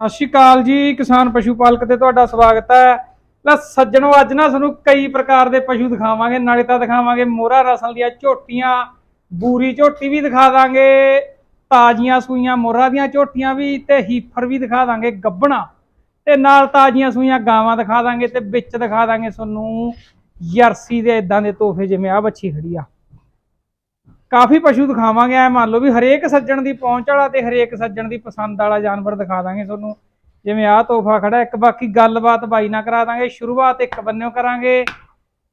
ਸਤਿ ਸ਼੍ਰੀ ਅਕਾਲ ਜੀ, ਕਿਸਾਨ ਪਸ਼ੂ ਪਾਲਕ ਤੇ ਤੁਹਾਡਾ ਸਵਾਗਤ ਹੈ। ਲੈ ਸੱਜਣੋ, ਅੱਜ ਨਾ ਤੁਹਾਨੂੰ ਕਈ ਪ੍ਰਕਾਰ ਦੇ ਪਸ਼ੂ ਦਿਖਾਵਾਂਗੇ, ਨਾਲੇ ਤਾਂ ਦਿਖਾਵਾਂਗੇ ਮੋਹਰਾ ਨਸਲ ਦੀਆਂ ਝੋਟੀਆਂ, ਬੂਰੀ ਝੋਟੀ ਵੀ ਦਿਖਾ ਦਾਂਗੇ, ਤਾਜ਼ੀਆਂ ਸੂਈਆਂ ਮੋਹਰਾ ਦੀਆਂ ਝੋਟੀਆਂ ਵੀ ਤੇ ਹੀਫਰ ਵੀ ਦਿਖਾ ਦਾਂਗੇ, ਗੱਬਣਾ। ਤੇ ਨਾਲ ਤਾਜ਼ੀਆਂ ਸੂਈਆਂ ਗਾਵਾਂ ਦਿਖਾ ਦਾਂਗੇ ਤੇ ਵਿੱਚ ਦਿਖਾ ਦਾਂਗੇ ਤੁਹਾਨੂੰ ਜਰਸੀ ਦੇ ਇਦਾਂ ਦੇ ਤੋਹਫੇ ਜਿਵੇਂ ਆ ਬੱਚੀ ਖੜੀ ਆ। ਕਾਫੀ ਪਸ਼ੂ ਦਿਖਾਵਾਂਗੇ, ਐ ਮੰਨ ਲਓ ਵੀ ਹਰੇਕ ਸੱਜਣ ਦੀ ਪਹੁੰਚ ਵਾਲਾ ਤੇ ਹਰੇਕ ਸੱਜਣ ਦੀ ਪਸੰਦ ਵਾਲਾ ਜਾਨਵਰ ਦਿਖਾ ਦਾਂਗੇ ਤੁਹਾਨੂੰ। ਜਿਵੇਂ ਆਹ ਤੋਹਫਾ ਖੜਾ, ਇੱਕ ਬਾਕੀ ਗੱਲਬਾਤ ਬਾਈ ਨਾਲ ਕਰਾ ਦਾਂਗੇ, ਸ਼ੁਰੂਆਤ ਇੱਕ ਬੰਨਿਓ ਕਰਾਂਗੇ।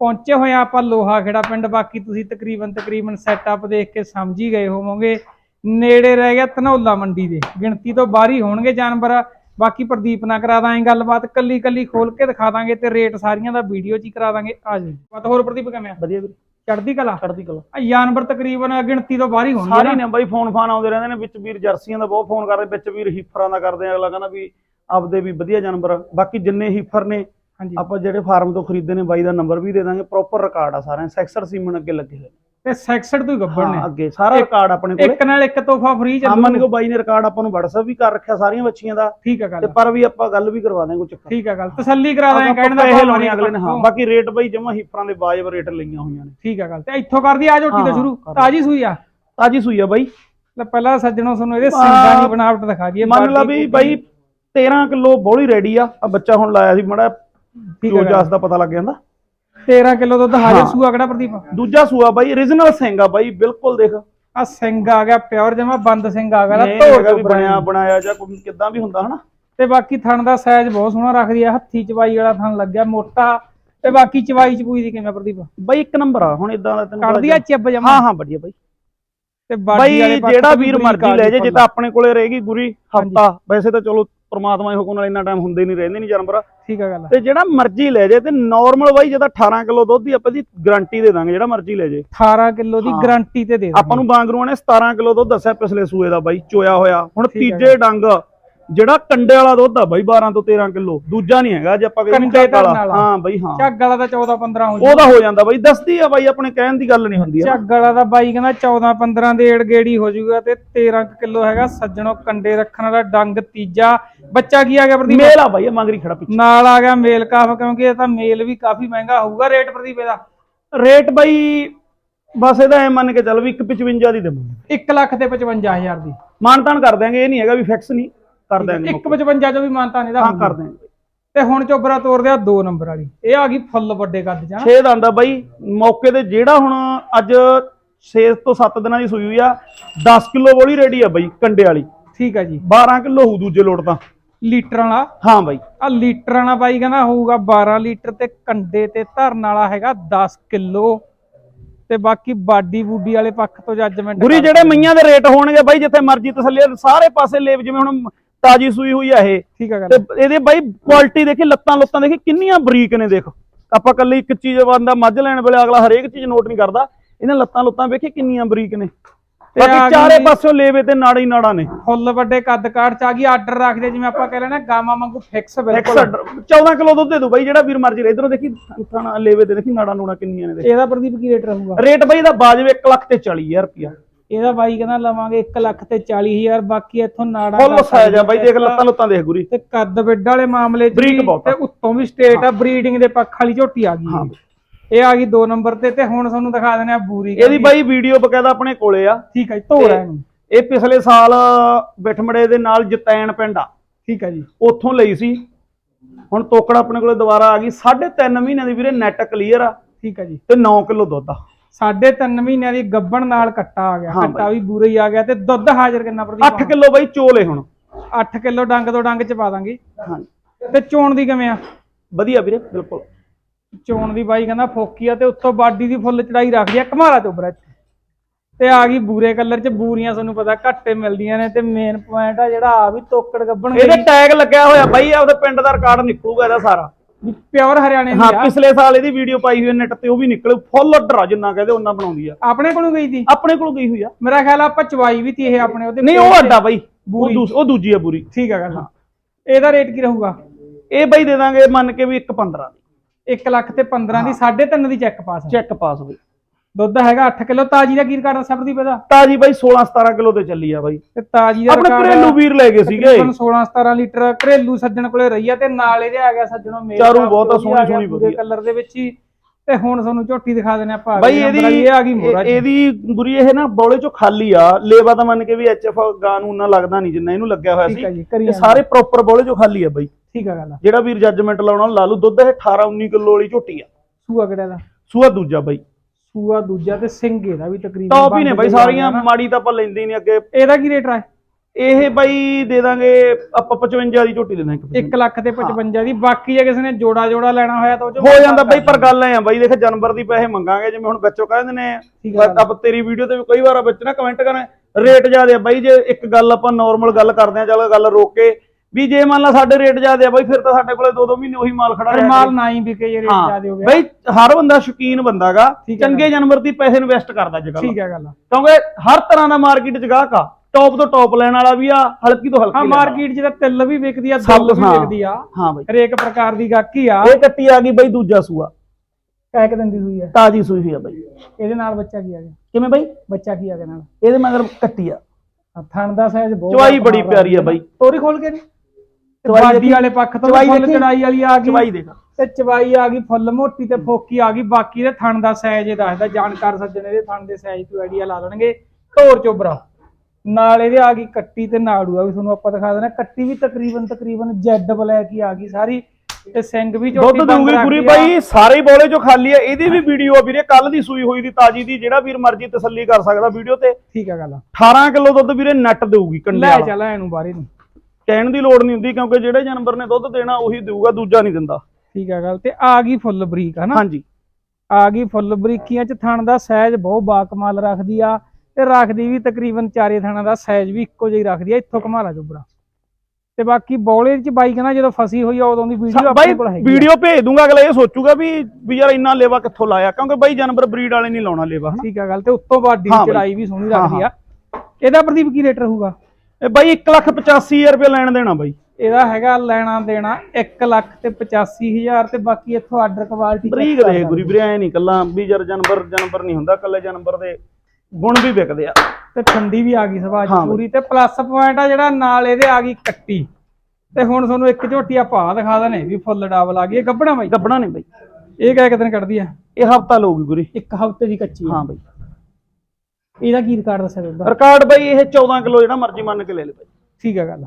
ਪਹੁੰਚੇ ਹੋਏ ਆਪਾਂ ਲੋਹਾ ਖੇੜਾ ਪਿੰਡ, ਬਾਕੀ ਤੁਸੀਂ ਤਕਰੀਬਨ ਤਕਰੀਬਨ ਸੈਟਅਪ ਦੇਖ ਕੇ ਸਮਝ ਹੀ ਗਏ ਹੋਵੋਗੇ। ਨੇੜੇ ਰਹਿ ਗਿਆ ਧਨੌਲਾ ਮੰਡੀ ਦੇ, ਗਿਣਤੀ ਤੋਂ ਬਾਹਰੀ ਹੋਣਗੇ ਜਾਨਵਰ। ਬਾਕੀ ਪ੍ਰਦੀਪ ਨਾਲ ਕਰਾ ਦਾਂਗੇ ਗੱਲਬਾਤ, ਕੱਲੀ ਕੱਲੀ ਖੋਲ ਕੇ ਦਿਖਾ ਦਾਂਗੇ ਤੇ ਰੇਟ ਸਾਰੀਆਂ ਦਾ ਵੀਡੀਓ 'ਚ ਹੀ ਕਰਾ ਦਾਂਗੇ। ਆ ਜਾਓ ਬਾਤ ਹੋਰ ਪ੍ਰਦੀਪ ਕਿਵੇਂ ਆ? ਵਧੀਆ ਵੀਰੇ। ਚੜ੍ਹਦੀ ਕਲਾ? ਚੜ੍ਹਦੀ ਕਲਾ। ਆ ਜਾਨਵਰ ਤਕਰੀਬਨ ਗਿਣਤੀ ਤੋਂ ਬਾਹਰ ਹੀ ਹੋਣਗੇ ਸਾਰੇ ਨਾ? ਬਾਈ ਫੋਨ ਫਾਨ ਆਉਂਦੇ ਰਹਿੰਦੇ ਨੇ ਵਿੱਚ ਵੀਰ ਜਰਸੀਆਂ ਦਾ ਬਹੁਤ ਫੋਨ ਕਰਦੇ ਵਿੱਚ ਵੀਰ ਹੀਫਰਾਂ ਦਾ ਕਰਦੇ ਆ ਅਗਲਾ ਕਹਿੰਦਾ ਵੀ ਆਪਦੇ ਵੀ ਵਧੀਆ ਜਾਨਵਰ। ਬਾਕੀ ਜਿੰਨੇ ਹੀਫਰ ਨੇ ਆਪਾਂ ਜਿਹੜੇ ਫਾਰਮ ਤੋਂ ਖਰੀਦੇ ਨੇ ਬਾਈ ਦਾ ਨੰਬਰ ਵੀ ਦੇ ਦਾਂਗੇ ਪ੍ਰੋਪਰ ਰਿਕਾਰਡ ਆ ਸਾਰਿਆਂ ਸੈਕਸਰ ਸੀਮਨ ਅੱਗੇ ਲੱਗੇ ਹੋਏ ਨੇ। ਤੇ ਸੈਕਸਡ ਤੋਂ ਹੀ ਗੱਬੜ ਨੇ। ਅੱਗੇ ਸਾਰਾ ਰਿਕਾਰਡ ਆਪਣੇ ਕੋਲੇ। ਇੱਕ ਨਾਲ ਇੱਕ ਤੋਹਫਾ ਫ੍ਰੀ ਚੱਲੂ। ਕੋ ਬਾਈ ਨੇ ਰਿਕਾਰਡ ਆਪਾਂ ਨੂੰ WhatsApp ਵੀ ਕਰ ਰੱਖਿਆ ਸਾਰੀਆਂ ਬੱਚੀਆਂ ਦਾ। ਠੀਕ ਆ ਤੇ ਗੱਲ ਪਰ ਵੀ ਆਪਾਂ ਗੱਲ ਵੀ ਕਰਵਾ ਦਾਂਗੇ ਕੋਈ ਚੱਕਰ ਠੀਕ ਆ ਗੱਲ। ਤਸੱਲੀ ਕਰਾ ਦਾਂਗੇ ਕਹਿਣ ਦਾ ਭਾਵ ਲਾਉਣੇ ਅਗਲੇ ਨੇ ਹਾਂ ਬਾਕੀ ਰੇਟ ਬਾਈ ਜਮਾ ਹੀਫਰਾਂ ਦੇ ਵਾਜਬ ਰੇਟ ਲਈਆਂ ਹੋਈਆਂ ਨੇ। ਠੀਕ ਆ ਗੱਲ। ਤੇ ਇੱਥੋਂ ਕਰਦੀ ਆ ਝੋਟੀ ਤੋਂ ਸ਼ੁਰੂ। ਤਾਜੀ ਸੂਈ ਆ। ਤਾਜੀ ਸੂਈ ਆ ਬਾਈ। ਲੈ ਪਹਿਲਾਂ ਸੱਜਣੋ ਤੁਹਾਨੂੰ ਇਹਦੇ ਸਿੰਗਾਂ ਦੀ ਬਣਾਵਟ ਦਿਖਾ ਦਈਏ ਮੰਨ ਲਾ ਵੀ। ਬਾਈ 13 ਕਿਲੋ ਬੋਲੀ ਰੈਡੀ ਆ। ਆ ਬੱਚਾ ਹੁਣ ਲਾਇਆ ਸੀ ਮੜਾ ਠੀਕ ਜੋ। ਜਾਸ ਦਾ ਪਤਾ ਲੱਗ ਜਾਂਦਾ। 13 ਕਿਲੋ ਦੁੱਧ ਹਾਜ਼ਰ ਹਾਂ। ਸੂਆ ਕਿਹੜਾ ਪ੍ਰਦੀਪ? ਦੂਜਾ ਸੂਆ ਬਾਈ origignal ਸਿੰਘ ਆ ਬਾਈ ਬਿਲਕੁਲ ਦੇਖ। ਆ ਸਿੰਘ ਆ ਗਿਆ ਪਿਓਰ ਜਮਾ ਬੰਦ ਸਿੰਘ ਆ ਗਿਆ ਨਾ ਇਹ ਧੋੜ ਹੈਗਾ ਤੋਂ ਵੀ ਬਣਿਆ ਬਣਾਇਆ ਜਾਂ ਕੋਈ ਕਿਦਾਂ ਵੀ ਹੁੰਦਾ ਹਨਾ? ਤੇ ਬਾਕੀ ਥਣ ਦਾ ਸਾਈਜ਼ ਬਹੁਤ ਸੋਹਣਾ ਰੱਖਦੀ ਆ ਹੱਥੀ ਚਵਾਈ ਵਾਲਾ ਥਣ ਲੱਗਿਆ ਮੋਟਾ। ਤੇ ਬਾਕੀ ਚਵਾਈ ਚਪੂਈ ਦੀ ਕਿਵੇਂ ਪ੍ਰਦੀਪ? ਬਾਈ ਇੱਕ ਨੰਬਰ ਆ ਹੁਣ ਇਦਾਂ ਦਾ ਤੈਨੂੰ ਕੱਢਦੀ ਆ ਚਿੱਬ ਜਮਾ। ਹਾਂ ਹਾਂ ਵਧੀਆ ਬਾਈ। ਤੇ ਬਾਡੀ ਬਾਈ ਵਾਲੇ ਜਿਹੜਾ ਵੀਰ ਮਰਜ਼ੀ ਲੈ ਜੇ ਜੇ। ਤਾਂ ਆਪਣੇ ਕੋਲੇ ਰਹੇਗੀ ਗੁਰੀ ਹਫਤਾ। ਵੈਸੇ ਤਾਂ ਚਲੋ ਪ੍ਰਮਾਤਮਾ ਦੇ ਹੁਕਮ ਨਾਲ ਇੰਨਾ ਟਾਈਮ ਹੁੰਦੇ ਨਹੀਂ ਰਹਿੰਦੇ ਨਹੀਂ ਜਾਨਵਰ। ਠੀਕ ਆ ਗੱਲ ਤੇ ਜਿਹੜਾ ਮਰਜ਼ੀ ਲੈ ਜੇ ਤੇ ਨਾਰਮਲ ਬਾਈ ਜਿਹਦਾ 18 ਕਿਲੋ ਦੁੱਧ ਦੀ ਆਪਾਂ ਦੀ ਗਾਰੰਟੀ ਦੇ ਦਾਂਗੇ ਜਿਹੜਾ ਮਰਜ਼ੀ ਲੈ ਜੇ। 18 ਕਿਲੋ ਦੀ। ਗਾਰੰਟੀ ਤੇ ਦੇ ਆਪਾਂ ਨੂੰ ਬਾਂਗਰੂਆਂ ਨੇ 17 ਕਿਲੋ ਦੁੱਧ ਦੱਸਿਆ ਪਿਛਲੇ ਸੂਏ ਦਾ ਬਾਈ ਚੋਇਆ ਹੋਇਆ। ਹੁਣ ਤੀਜੇ ਡੰਗ ਜਿਹੜਾ ਕੰਡੇ ਵਾਲਾ ਦੁੱਧ ਆ ਬਾਈ 12 ਤੋਂ 13 ਕਿਲੋ ਦੂਜਾ ਨਹੀਂ ਹੈਗਾ ਜੇ ਆਪਾਂ ਕਹਿੰਦੇ ਕੰਡੇ ਝੱਗ ਵਾਲਾ। ਵਾਲਾ। ਹਾਂ ਬਾਈ ਹਾਂ। ਝੱਗ ਵਾਲਾ ਤਾਂ 14 15 ਹੋ ਉਹਦਾ ਹੋ ਜਾਂਦਾ ਬਾਈ ਦੱਸਦੀ ਆ ਬਾਈ ਆਪਣੇ ਕਹਿਣ ਦੀ ਗੱਲ ਨਹੀਂ ਹੁੰਦੀ ਆ। ਝੱਗ ਵਾਲਾ ਦਾ ਬਾਈ ਕਹਿੰਦਾ 14 15 ਦੇ ਏੜ ਗੇੜੀ ਹੋ ਜਾਊਗਾ ਤੇ 13 ਕਿਲੋ ਹੈਗਾ ਸੱਜਣੋ ਕੰਡੇ ਰੱਖਣ ਵਾਲਾ ਡੰਗ ਤੀਜਾ। ਬੱਚਾ ਕੀ ਆ ਗਿਆ ਪ੍ਰਦੀਪ? ਮੇਲ ਆ ਬਾਈ ਇਹ ਮੰਗਰੀ ਖੜਾ ਪਿੱਛੇ। ਨਾਲ ਆ ਗਿਆ ਮੇਲ ਕਾਫ ਕਿਉਂਕਿ ਇਹ ਤਾਂ ਮੇਲ ਵੀ ਕਾਫੀ ਮਹਿੰਗਾ ਹੋਊਗਾ ਰੇਟ ਪ੍ਰਦੀਪ ਇਹਦਾ। ਰੇਟ ਬਾਈ ਬਸ ਇਹਦਾ ਐ ਮੰਨ ਕੇ ਚੱਲ ਵੀ 155 ਦੀ ਦੇਵਾਂਗੇ। 1 ਲੱਖ ਤੇ 55000 ਦੀ। ਮਾਨਤਾਨ ਕਰ ਦਿਆਂਗੇ ਇਹ ਨਹੀਂ ਹੈਗਾ ਵੀ ਫਿਕਸ ਨਹੀਂ। ਕਰ ਦਿਆਂਗੇ 155 ਚੋਂ ਵੀ ਮਾਨਤਾ ਨਹੀਂ ਦਾ ਹਾਂ ਕਰ ਦਿਆਂਗੇ ਤੇ ਹੁਣ ਚੋਬਰਾ ਤੋਰ ਦਿਆ 2 ਨੰਬਰ ਵਾਲੀ। ਇਹ ਆ ਗਈ ਫੁੱਲ ਵੱਡੇ ਕੱਦ ਚ ਹਨਾ। 6 ਦਾ ਆਂਦਾ ਬਾਈ। ਮੌਕੇ ਤੇ ਜਿਹੜਾ ਹੁਣ ਅੱਜ 6 ਤੋਂ 7 ਦਿਨਾਂ ਦੀ ਸੂਈ ਹੋਈ ਆ 10 ਕਿਲੋ ਬੋਲੀ ਰੈਡੀ ਆ ਬਾਈ ਕੰਡੇ ਵਾਲੀ। ਠੀਕ ਆ ਜੀ। 12 ਕਿਲੋ ਹੋਊ ਦੂਜੇ ਲੋਟ ਤਾਂ। ਲੀਟਰ ਵਾਲਾ? ਹਾਂ ਬਾਈ। ਆ ਲੀਟਰ ਵਾਲਾ ਬਾਈ ਕਹਿੰਦਾ ਹੋਊਗਾ 12 ਲੀਟਰ ਤੇ ਕੰਡੇ ਤੇ ਧਰਨ ਵਾਲਾ ਹੈਗਾ 10 ਕਿਲੋ। ਤੇ ਬਾਕੀ ਬਾਡੀ ਬੂਡੀ ਵਾਲੇ ਪੱਖ ਤੋਂ ਜੱਜਮੈਂਟ ਗੁਰੀ ਜਿਹੜੇ ਮਈਆਂ ਦੇ ਰੇਟ ਹੋਣਗੇ ਬਾਈ ਜਿੱਥੇ ਮਰਜ਼ੀ ਤਸੱਲੀ ਸਾਰੇ ਪਾਸੇ ਲੇਵ ਜਿਵੇਂ ਹੁਣ ਤਾਜੀ ਸੂਈ ਹੋਈ ਆ ਇਹ। ਠੀਕ ਆ ਗੱਲ। ਤੇ ਇਹਦੇ ਬਾਈ ਕੁਆਲਿਟੀ ਦੇਖੀ ਲੱਤਾਂ ਲੁੱਤਾਂ ਦੇਖੀ ਕਿੰਨੀਆਂ ਬਰੀਕ ਨੇ ਦੇਖ। ਆਪਾਂ ਕੱਲੀ ਇੱਕ ਚੀਜ਼ ਬੰਦਾ ਮੱਝ ਲੈਣ ਵੇਲੇ ਅਗਲਾ ਹਰੇਕ ਚੀਜ਼ ਨੋਟ ਨਹੀਂ ਕਰਦਾ। ਇਹਨਾਂ ਲੱਤਾਂ ਲੁੱਤਾਂ ਵੇਖੀ ਕਿੰਨੀਆਂ ਬਰੀਕ ਨੇ। ਬਾਕੀ ਚਾਰੇ ਪਾਸਿਓਂ ਲੇਵੇ ਤੇ ਨਾੜਾ ਨਾੜਾ ਨੇ। ਫੁੱਲ ਵੱਡੇ ਕੱਦ ਕਾਠ ਚ ਆ ਗਈ ਆਰਡਰ ਰੱਖਦੇ ਜਿਵੇਂ ਆਪਾਂ ਕਹਿ ਲੈਣਾ ਗਾਵਾਂ ਵਾਂਗੂ ਫਿਕਸ ਬਿਲਕੁਲ। ਸੱਡ- 14 ਕਿਲੋ ਦੁੱਧ ਦੇ ਦੂ ਬਾਈ ਜਿਹੜਾ ਵੀਰ ਮਰਜ਼ੀ ਇਧਰੋਂ ਦੇਖੀ ਥਾਣਾ ਲੇਵੇ ਤੇ ਦੇਖੀ ਨਾੜਾ ਨੂੜਾ ਕਿੰਨੀਆਂ ਨੇ ਦੇਖ। ਇਹਦਾ ਪ੍ਰਦੀਪ ਕੀ ਰੇਟ ਰਹੂਗਾ? ਰੇਟ ਬਾਈ ਦਾ ਬਾਜਵੇ 1 ਲੱਖ ਤੇ 40000 ਰੁਪਿਆ ਇਹਦਾ ਬਾਈ ਕਹਿੰਦਾ ਲਵਾਂਗੇ 1 ਲੱਖ ਤੇ 40000 ਬਾਕੀ ਇੱਥੋਂ ਨਾੜਾ ਫੁੱਲ ਸਾਈਜ਼ ਆ ਬਾਈ ਦੇਖ ਲੱਤਾਂ ਲੁੱਤਾਂ ਦੇਖ ਗੁਰੀ। ਤੇ ਕੱਦ ਬਿੱਡ ਵਾਲੇ ਮਾਮਲੇ ਚ ਤੇ। ਉੱਤੋਂ ਵੀ ਸਟੇਟ ਆ ਬਰੀਡਿੰਗ ਦੇ ਪੱਖ ਵਾਲੀ ਝੋਟੀ ਆ ਗਈ ਹਾਂ ਇਹ। ਆ ਗਈ 2 ਨੰਬਰ ਤੇ ਤੇ ਹੁਣ ਤੁਹਾਨੂੰ ਦਿਖਾ ਦਿੰਦੇ ਆ ਬੂਰੀ ਇਹਦੀ ਬਾਈ ਵੀਡੀਓ ਬਕਾਇਦਾ ਆਪਣੇ ਕੋਲੇ ਆ। ਠੀਕ ਹੈ ਜੀ, ਧੋ ਰਿਹਾ ਇਹਨੂੰ ਇਹ ਪਿਛਲੇ ਸਾਲ ਬਿਠਮੜੇ ਦੇ ਨਾਲ ਜਤੈਣ ਪਿੰਡ ਆ। ਠੀਕ ਹੈ ਜੀ। ਉੱਥੋਂ ਲਈ ਸੀ। ਹੁਣ ਤੋਕੜ ਆਪਣੇ ਕੋਲੇ ਦੁਬਾਰਾ ਆ ਗਈ। 3.5 ਮਹੀਨਿਆਂ ਦੀ ਵੀਰੇ ਨੈਟ ਕਲੀਅਰ ਆ। ਠੀਕ ਹੈ ਜੀ। ਤੇ 9 ਕਿਲੋ ਦੁੱਧ ਆ। ਸਾਢੇ ਤਿੰਨ ਮਹੀਨਿਆਂ ਦੀ ਗੱਬਣ ਨਾਲ ਕੱਟਾ ਆ ਗਿਆ ਹਾਂ ਕੱਟਾ ਵੀ ਬੂਰਾ ਹੀ ਆ ਗਿਆ ਤੇ ਦੁੱਧ ਹਾਜ਼ਰ ਕਿੰਨਾ ਪ੍ਰਦੀਪ 8 ਕਿਲੋ ਬਾਈ ਚੋਲੇ ਹੁਣ। 8 ਕਿਲੋ ਡੰਗ ਤੋਂ ਡੰਗ ਚ ਪਾ ਦਾਂਗੇ। ਹਾਂ ਤੇ ਚੋਣ ਦੀ ਕਿਵੇਂ ਆ? ਵਧੀਆ ਵੀਰੇ ਬਿਲਕੁਲ। ਚੋਣ ਦੀ ਬਾਈ ਕਹਿੰਦਾ ਫੋਕੀ ਆ ਤੇ ਉੱਤੋਂ ਬਾਡੀ ਦੀ ਫੁੱਲ ਚੜਾਈ ਰੱਖਦੀ ਆ ਕਮਾਰਾ ਚੋਬਰਾ ਚ ਤੇ ਆ ਗਈ ਬੂਰੇ ਕਲਰ ਚ ਬੂਰੀਆਂ ਤੁਹਾਨੂੰ ਪਤਾ ਘੱਟੇ ਮਿਲਦੀਆਂ ਨੇ ਤੇ ਮੇਨ ਪੁਆਇੰਟ ਆ ਜਿਹੜਾ ਆ ਵੀ ਤੋਕੜ ਗੱਬਣ ਇਹਦੇ ਟੈਗ ਲੱਗਿਆ ਹੋਇਆ ਬਾਈ ਆਪਦੇ ਪਿੰਡ ਦਾ ਰਿਕਾਰਡ ਨਿਕਲੂਗਾ ਇਹਦਾ ਸਾਰਾ। ਪਿਓਰ ਹਰਿਆਣੇ ਦੀ ਹਾਂ ਆ। ਪਿਛਲੇ ਸਾਲ ਇਹਦੀ ਵੀਡੀਓ ਪਾਈ ਹੋਈ ਨੈਟ ਤੇ ਉਹ ਵੀ ਨਿਕਲੇ ਫੁੱਲ ਆ ਜਿੰਨਾ ਕਹਦੇ ਉਹਨਾਂ ਬਣਾਉਂਦੀ ਆ। ਆਪਣੇ ਕੋਲੋਂ ਗਈ ਸੀ? ਆਪਣੇ ਕੋਲ ਗਈ ਹੋਈ ਆ। ਮੇਰਾ ਖਿਆਲ ਆ ਆਪਾਂ ਚਵਾਈ ਵੀ ਤੀ ਇਹ ਆਪਣੇ ਉਹਦੇ ਨਹੀਂ ਉਹ ਅੱਡਾ ਬਾਈ ਉਹ ਬੂਰੀ। ਦੂਸ- ਉਹ ਦੂਜੀ ਆ ਬੁਰੀ। ਠੀਕ ਆ ਗੱਲ ਇਹਦਾ ਰੇਟ ਕੀ ਰਹੂਗਾ? ਇਹ ਬਾਈ ਦੇ ਦਾਂਗੇ ਮੰਨ ਕੇ ਵੀ 1.15 ਦੀ। 1 ਲੱਖ ਤੇ 15 ਦੀ 3.5 ਦੀ ਚੈੱਕ ਪਾਸ। ਚੈੱਕ ਪਾਸ ਹੋਈ ਦੁੱਧ ਹੈਗਾ 8 ਕਿਲੋ ਤਾਜੀ ਦਾ ਕੀ ਰਿਕਾਰਡ ਦੱਸਿਆ ਪ੍ਰਦੀਪ ਇਹਦਾ? ਤਾਜੀ ਬਾਈ 16 17 ਕਿਲੋ ਤੇ ਚੱਲੀ ਆ ਬਾਈ। ਤੇ ਤਾਜੀ ਦਾ ਆਪਣੇ ਘਰੇਲੂ ਵੀਰ ਲੈ ਗਏ ਸੀਗੇ। ਤਕਰੀਬਨ 16 17 ਲੀਟਰ ਘਰੇਲੂ ਸੱਜਣ ਕੋਲੇ ਰਹੀ ਆ ਤੇ ਨਾਲ ਇਹਦੇ ਆ ਗਿਆ ਸੱਜਣੋਂ ਮੇਲ ਚਾਰੂ ਦਾ ਬਹੁਤ ਸੋਹਣੀ ਸੋਹਣੀ ਵਧੀਆ। ਕਲਰ ਦੇ ਵਿੱਚ ਹੀ। ਤੇ ਹੁਣ ਤੁਹਾਨੂੰ ਝੋਟੀ ਦਿਖਾ ਦਿੰਦੇ ਆਪਾਂ ਬਾਈ ਇਹਦੀ ਇਹ ਆ ਗਈ ਮੋਰਾ ਇਹ- ਇਹਦੀ ਗੁਰੀ ਇਹ ਨਾ ਬੌਲੇ ਚੋਂ ਖਾਲੀ ਆ ਲੇਵਾ ਤਾਂ ਮੰਨ ਕੇ ਵੀ ਐਚਐਫ ਗਾਂ ਨੂੰ ਨਾ ਲੱਗਦਾ ਨਹੀਂ ਜਿੰਨਾ ਇਹਨੂੰ ਲੱਗਿਆ ਹੋਇਆ ਸੀ। ਇਹ ਸਾਰੇ ਪ੍ਰੋਪਰ ਬੌਲੇ ਚੋਂ ਖਾਲੀ ਆ ਬਾਈ। ਠੀਕ ਆ ਗੱਲ ਜਿਹੜਾ ਵੀਰ ਜੱਜਮੈਂਟ ਲਾਉਣਾ ਲਾ ਲੂ ਦੁੱਧ ਇਹ 18 19 ਕਿਲੋ ਵਾਲੀ ਝੋਟੀ ਆ। ਸੂਆ ਕਿਹੜਾ ਦਾ ਸੂਆ ਦੂਜਾ ਬਾਈ। ਸੂਆ ਦੂਜਾ ਤੇ ਸਿੰਘ ਇਹਦਾ ਵੀ ਤਕਰੀਬਨ ਟੌਪ ਹੀ ਨੇ ਬਾਈ ਸਾਰੀਆਂ। ਮਾੜੀ ਤਾਂ ਆਪਾਂ ਲੈਂਦੇ ਨਹੀਂ ਅੱਗੇ। ਇਹਦਾ ਕੀ ਰੇਟ ਹੈ ਇਹ? ਬਾਈ ਦੇ ਦਾਂਗੇ ਆਪਾਂ 55 ਦੀ ਝੋਟੀ ਦਾਂਗੇ 1 ਲੱਖ ਤੇ 55 ਦੀ ਬਾਕੀ ਜੇ ਕਿਸੇ ਨੇ ਜੋੜਾ ਜੋੜਾ ਲੈਣਾ ਹੋਇਆ ਤਾਂ ਉਹ ਹੋ ਜਾਂਦਾ ਬਾਈ ਪਰ ਗੱਲ ਐ ਆ ਬਾਈ ਦੇਖ ਜਨਵਰ ਦੀ ਪੈਸੇ ਮੰਗਾਂਗੇ ਜਿਵੇਂ ਹੁਣ ਵਿੱਚੋਂ ਕਹਿੰਦੇ ਨੇ ਆਪਾਂ ਤੇਰੀ ਵੀਡੀਓ ਤੇ ਵੀ ਕਈ ਵਾਰ ਵਿੱਚ ਨਾ ਕਮੈਂਟ ਕਰਾਂ ਰੇਟ ਜ਼ਿਆਦੇ ਬਾਈ ਜੇ ਇੱਕ ਗੱਲ ਆਪਾਂ ਨਾਰਮਲ ਗੱਲ ਕਰਦੇ ਆ ਚਲ ਗੱਲ ਰੋਕ ਕੇ ਵੀ ਜੇ ਮੰਨ ਲਾ ਸਾਡੇ ਰੇਟ ਜ਼ਿਆਦੇ ਆ ਬਾਈ ਫਿਰ ਤਾਂ ਸਾਡੇ ਕੋਲੇ 2-2 ਮਹੀਨੇ ਉਹੀ ਮਾਲ ਖੜਾ ਰਿਹਾ ਮਾਲ ਨਾ ਹੀ ਵਿਕੇ ਜੇ ਰੇਟ ਜ਼ਿਆਦੇ ਹੋ ਗਿਆ ਬਾਈ ਹਰ ਬੰਦਾ ਸ਼ੌਕੀਨ ਬੰਦਾਗਾ ਚੰਗੇ ਜਾਨਵਰ ਦੀ ਪੈਸੇ ਇਨਵੈਸਟ ਕਰਦਾ ਕੱਲ੍ਹ। ਠੀਕ ਹੈ ਗੱਲ। ਕਿਉਂਕਿ ਹਰ ਤਰ੍ਹਾਂ ਦਾ ਮਾਰਕੀਟ ਚ ਗਾਹਕ ਆ। ਟੌਪ ਤੋਂ ਟੌਪ ਲੈਣ ਵਾਲਾ ਵੀ ਆ ਹਲਕੀ ਤੋਂ ਹਲਕੀ ਹਾਂ। ਮਾਰਕੀਟ 'ਚ ਤਾਂ ਤਿੱਲ ਵੀ ਵਿਕਦੀ ਆ ਦੁੱਲ ਵੀ। ਵਿਕਦੀ ਆ। ਹਾਂ ਬਾਈ। ਹਰੇਕ ਪ੍ਰਕਾਰ ਦੀ ਗਾਹਕੀ ਆ। ਇਹ ਕੱਟੀ ਆ ਗਈ ਬਾਈ ਦੂਜਾ ਸੂਆ। ਕਹਿ ਕੇ ਦਿੰਦੀ ਸੂਈ ਹੈ। ਤਾਜੀ ਸੂਈ ਹੋਈ ਆ ਬਾਈ। ਇਹਦੇ ਨਾਲ ਬੱਚਾ ਕੀ ਆ ਗਿਆ? ਕਿਵੇਂ ਬਾਈ? ਬੱਚਾ ਕੀ ਆ ਗਿਆ ਨਾਲ? ਇਹਦੇ ਮਗਰ ਕੱਟੀ ਆ। ਥਣ ਦਾ ਸਾਈਜ਼ ਬਹੁਤ ਚਵਾਈ ਆ, ਬੜੀ ਪਿਆਰੀ ਆ ਬਾਈ। ਤੋਰੀ ਖੋਲ ਕੇ ਨਹੀਂ ਦੇਖੀ? ਵਾਲੇ ਪੱਖ ਤੋਂ ਚਵਾਈ ਫੁੱਲ ਦੇਖੀ? ਚੜਾਈ ਵਾਲੀ ਆ ਗਈ। ਚਵਾਈ ਦੇਖ। ਤੇ ਚਵਾਈ ਆ ਗਈ ਫੁੱਲ ਮੋਟੀ ਤੇ ਫੋਕੀ ਆ ਗਈ। ਬਾਕੀ ਦੇ ਥਣ ਦਾ ਸਾਈਜ਼ ਇਹ ਦੱਸਦਾ ਜਾਣਕਾਰ ਸੱਜਣ ਇਹਦੇ ਥਣ ਦੇ ਸਾਈਜ਼ ਤੋਂ ਆਈਡੀਆ ਲਾ ਲੈਣਗੇ ਢੋਰ ਚੋਬਰਾ। ਨਾਲ ਇਹਦੇ ਆ ਗਈ ਕੱਟੀ ਤੇ ਨਾੜੂ ਆ ਵੀ ਤੁਹਾਨੂੰ ਆਪਾਂ ਦਿਖਾ ਦੇਣਾ ਕੱਟੀ ਵੀ ਤਕਰੀਬਨ ਤਕਰੀਬਨ ਜੈਡ ਬਲੈਕ ਹੀ ਆ ਗਈ ਸਾਰੀ। ਤੇ ਸਿੰਘ ਵੀ ਝੋਟੀ ਦੁੱਧ ਬੰਦ ਦਊਗੀ ਪੂਰੀ ਆ। ਬਾਈ ਸਾਰੇ ਹੀ ਬੋਲੇ ਚੋਂ ਖਾਲੀ ਆ। ਇਹਦੀ ਵੀ ਵੀਡੀਓ ਆ ਵੀਰੇ ਕੱਲ ਦੀ ਸੂਈ ਹੋਈ ਦੀ ਤਾਜੀ ਦੀ ਜਿਹੜਾ ਵੀਰ ਮਰਜ਼ੀ ਤਸੱਲੀ ਕਰ ਸਕਦਾ ਵੀਡੀਓ ਤੇ। ਠੀਕ ਆ ਗੱਲ 18 ਕਿਲੋ ਦੁੱਧ ਵੀਰੇ ਨੱਟ ਦੇਊਗੀ ਕੰਡੇ ਲੈ ਵਾਲਾ। ਚੱਲ ਇਹਨੂੰ ਬਾਹਰੇ ਨੂੰ। ਕਹਿਣ ਦੀ ਲੋੜ ਨਹੀਂ ਹੁੰਦੀ ਕਿਉਂਕਿ ਜਿਹੜੇ ਜਾਨਵਰ ਨੇ ਦੁੱਧ ਦੇਣਾ ਉਹੀ ਦੇਊਗਾ ਦੂਜਾ ਨਹੀਂ ਦਿੰਦਾ। ਠੀਕ ਆ ਗੱਲ ਤੇ ਆ ਗਈ ਫੁੱਲ ਬਰੀਕ ਹਨਾ? ਹਾਂਜੀ। ਆ ਗਈ ਫੁੱਲ ਬਰੀਕੀਆਂ ਚ ਥਣ ਦਾ ਸਾਈਜ਼ ਬਹੁਤ ਬਾਕਮਾਲ ਰੱਖਦੀ ਆ ਤੇ ਰੱਖਦੀ ਵੀ ਤਕਰੀਬਨ ਚਾਰੇ ਥਣਾਂ ਦਾ ਸਾਈਜ਼ ਵੀ ਇੱਕੋ ਜਿਹਾ ਹੀ ਰੱਖਦੀ ਆ ਇੱਥੋਂ ਕਮਾਲਾ ਜੁਬਰਾ ਤੇ ਬਾਕੀ ਬੌਲੇ ਚ ਬਾਈ ਕਹਿੰਦਾ ਜਦੋਂ ਫਸੀ ਹੋਈ ਆ ਉਦੋਂ ਦੀ ਵੀਡੀਓ ਆਪਣੇ ਕੋਲ ਹੈਗੀ। ਵੀਡੀਓ ਭੇਜ ਦੂੰਗਾ ਅਗਲਾ ਇਹ ਸੋਚੂਗਾ ਵੀ ਵੀ ਯਾਰ ਇੰਨਾ ਲੇਵਾ ਕਿੱਥੋਂ ਲਾਇਆ ਕਿਉਂਕਿ ਬਾਈ ਜਾਨਵਰ ਬਰੀਡ ਵਾਲੇ ਨਹੀਂ ਲਾਉਣਾ ਲੇਵਾ ਹਨਾ? ਠੀਕ ਆ ਗੱਲ ਤੇ ਉੱਤੋਂ ਹਾਂ ਬਾਈ। ਚੜਾਈ ਵੀ ਸੋਹਣੀ ਰੱਖਦੀ ਆ। ਇਹਦਾ ਪ੍ਰਦੀਪ ਕੀ ਰੇਟ ਰਹੂਗਾ? ਇਹ ਬਾਈ 185000 ਰੁਪਏ ਲੈਣ ਦੇਣਾ ਬਾਈ। ਇਹਦਾ ਹੈਗਾ ਲੈਣਾ ਦੇਣਾ 1 ਲੱਖ ਤੇ 85000 ਤੇ ਬਾਕੀ ਇੱਥੋਂ ਆਰਡਰ ਕੁਆਲਿਟੀ ਬਰੀਕ ਦੇ ਗੁਰੀ ਵੀਰੇ ਐ ਨਹੀਂ ਕੱਲਾ ਵੀ ਯਾਰ ਜਾਨਵਰ ਜਾਨਵਰ ਨਹੀਂ ਹੁੰਦਾ ਕੱਲੇ ਜਾਨਵਰ ਦੇ ਗੁਣ ਵੀ ਵਿਕਦੇ ਆ। ਤੇ ਠੰਡੀ ਵੀ ਆ ਗਈ ਬਾਈ। ਪੂਰੀ ਤੇ ਪਲੱਸ ਪੁਆਇੰਟ ਆ ਜਿਹੜਾ ਨਾਲ ਇਹਦੇ ਆ ਗਈ ਕੱਟੀ। ਤੇ ਹੁਣ ਤੁਹਾਨੂੰ ਇੱਕ ਝੋਟੀ ਆ ਭਾ ਦਿਖਾ ਦਨੇ ਵੀ ਫੁੱਲ ਡਬਲ ਆ ਗਈ। ਇਹ ਗੱਬਣਾ ਬਾਈ? ਗੱਬਣਾ ਨਹੀਂ ਬਾਈ। ਇਹ ਕਿਹ ਦਿਨ ਕੱਢਦੀ ਆ? ਇਹ ਹਫਤਾ ਲਊਗੀ ਗੁਰੀ। ਇੱਕ ਹਫ਼ਤੇ ਦੀ ਕੱਚੀ ਹਾਂ ਬਾਈ। ਇਹਦਾ ਕੀ ਰਿਕਾਰਡ ਦੱਸਿਆ ਤੁਹਾਡਾ ਰਿਕਾਰਡ ਬਾਈ ਇਹ 14 ਕਿਲੋ ਜਿਹੜਾ ਮਰਜ਼ੀ ਮੰਨ ਕੇ ਲੈ ਲੈ ਬਾਈ। ਠੀਕ ਆ ਗੱਲ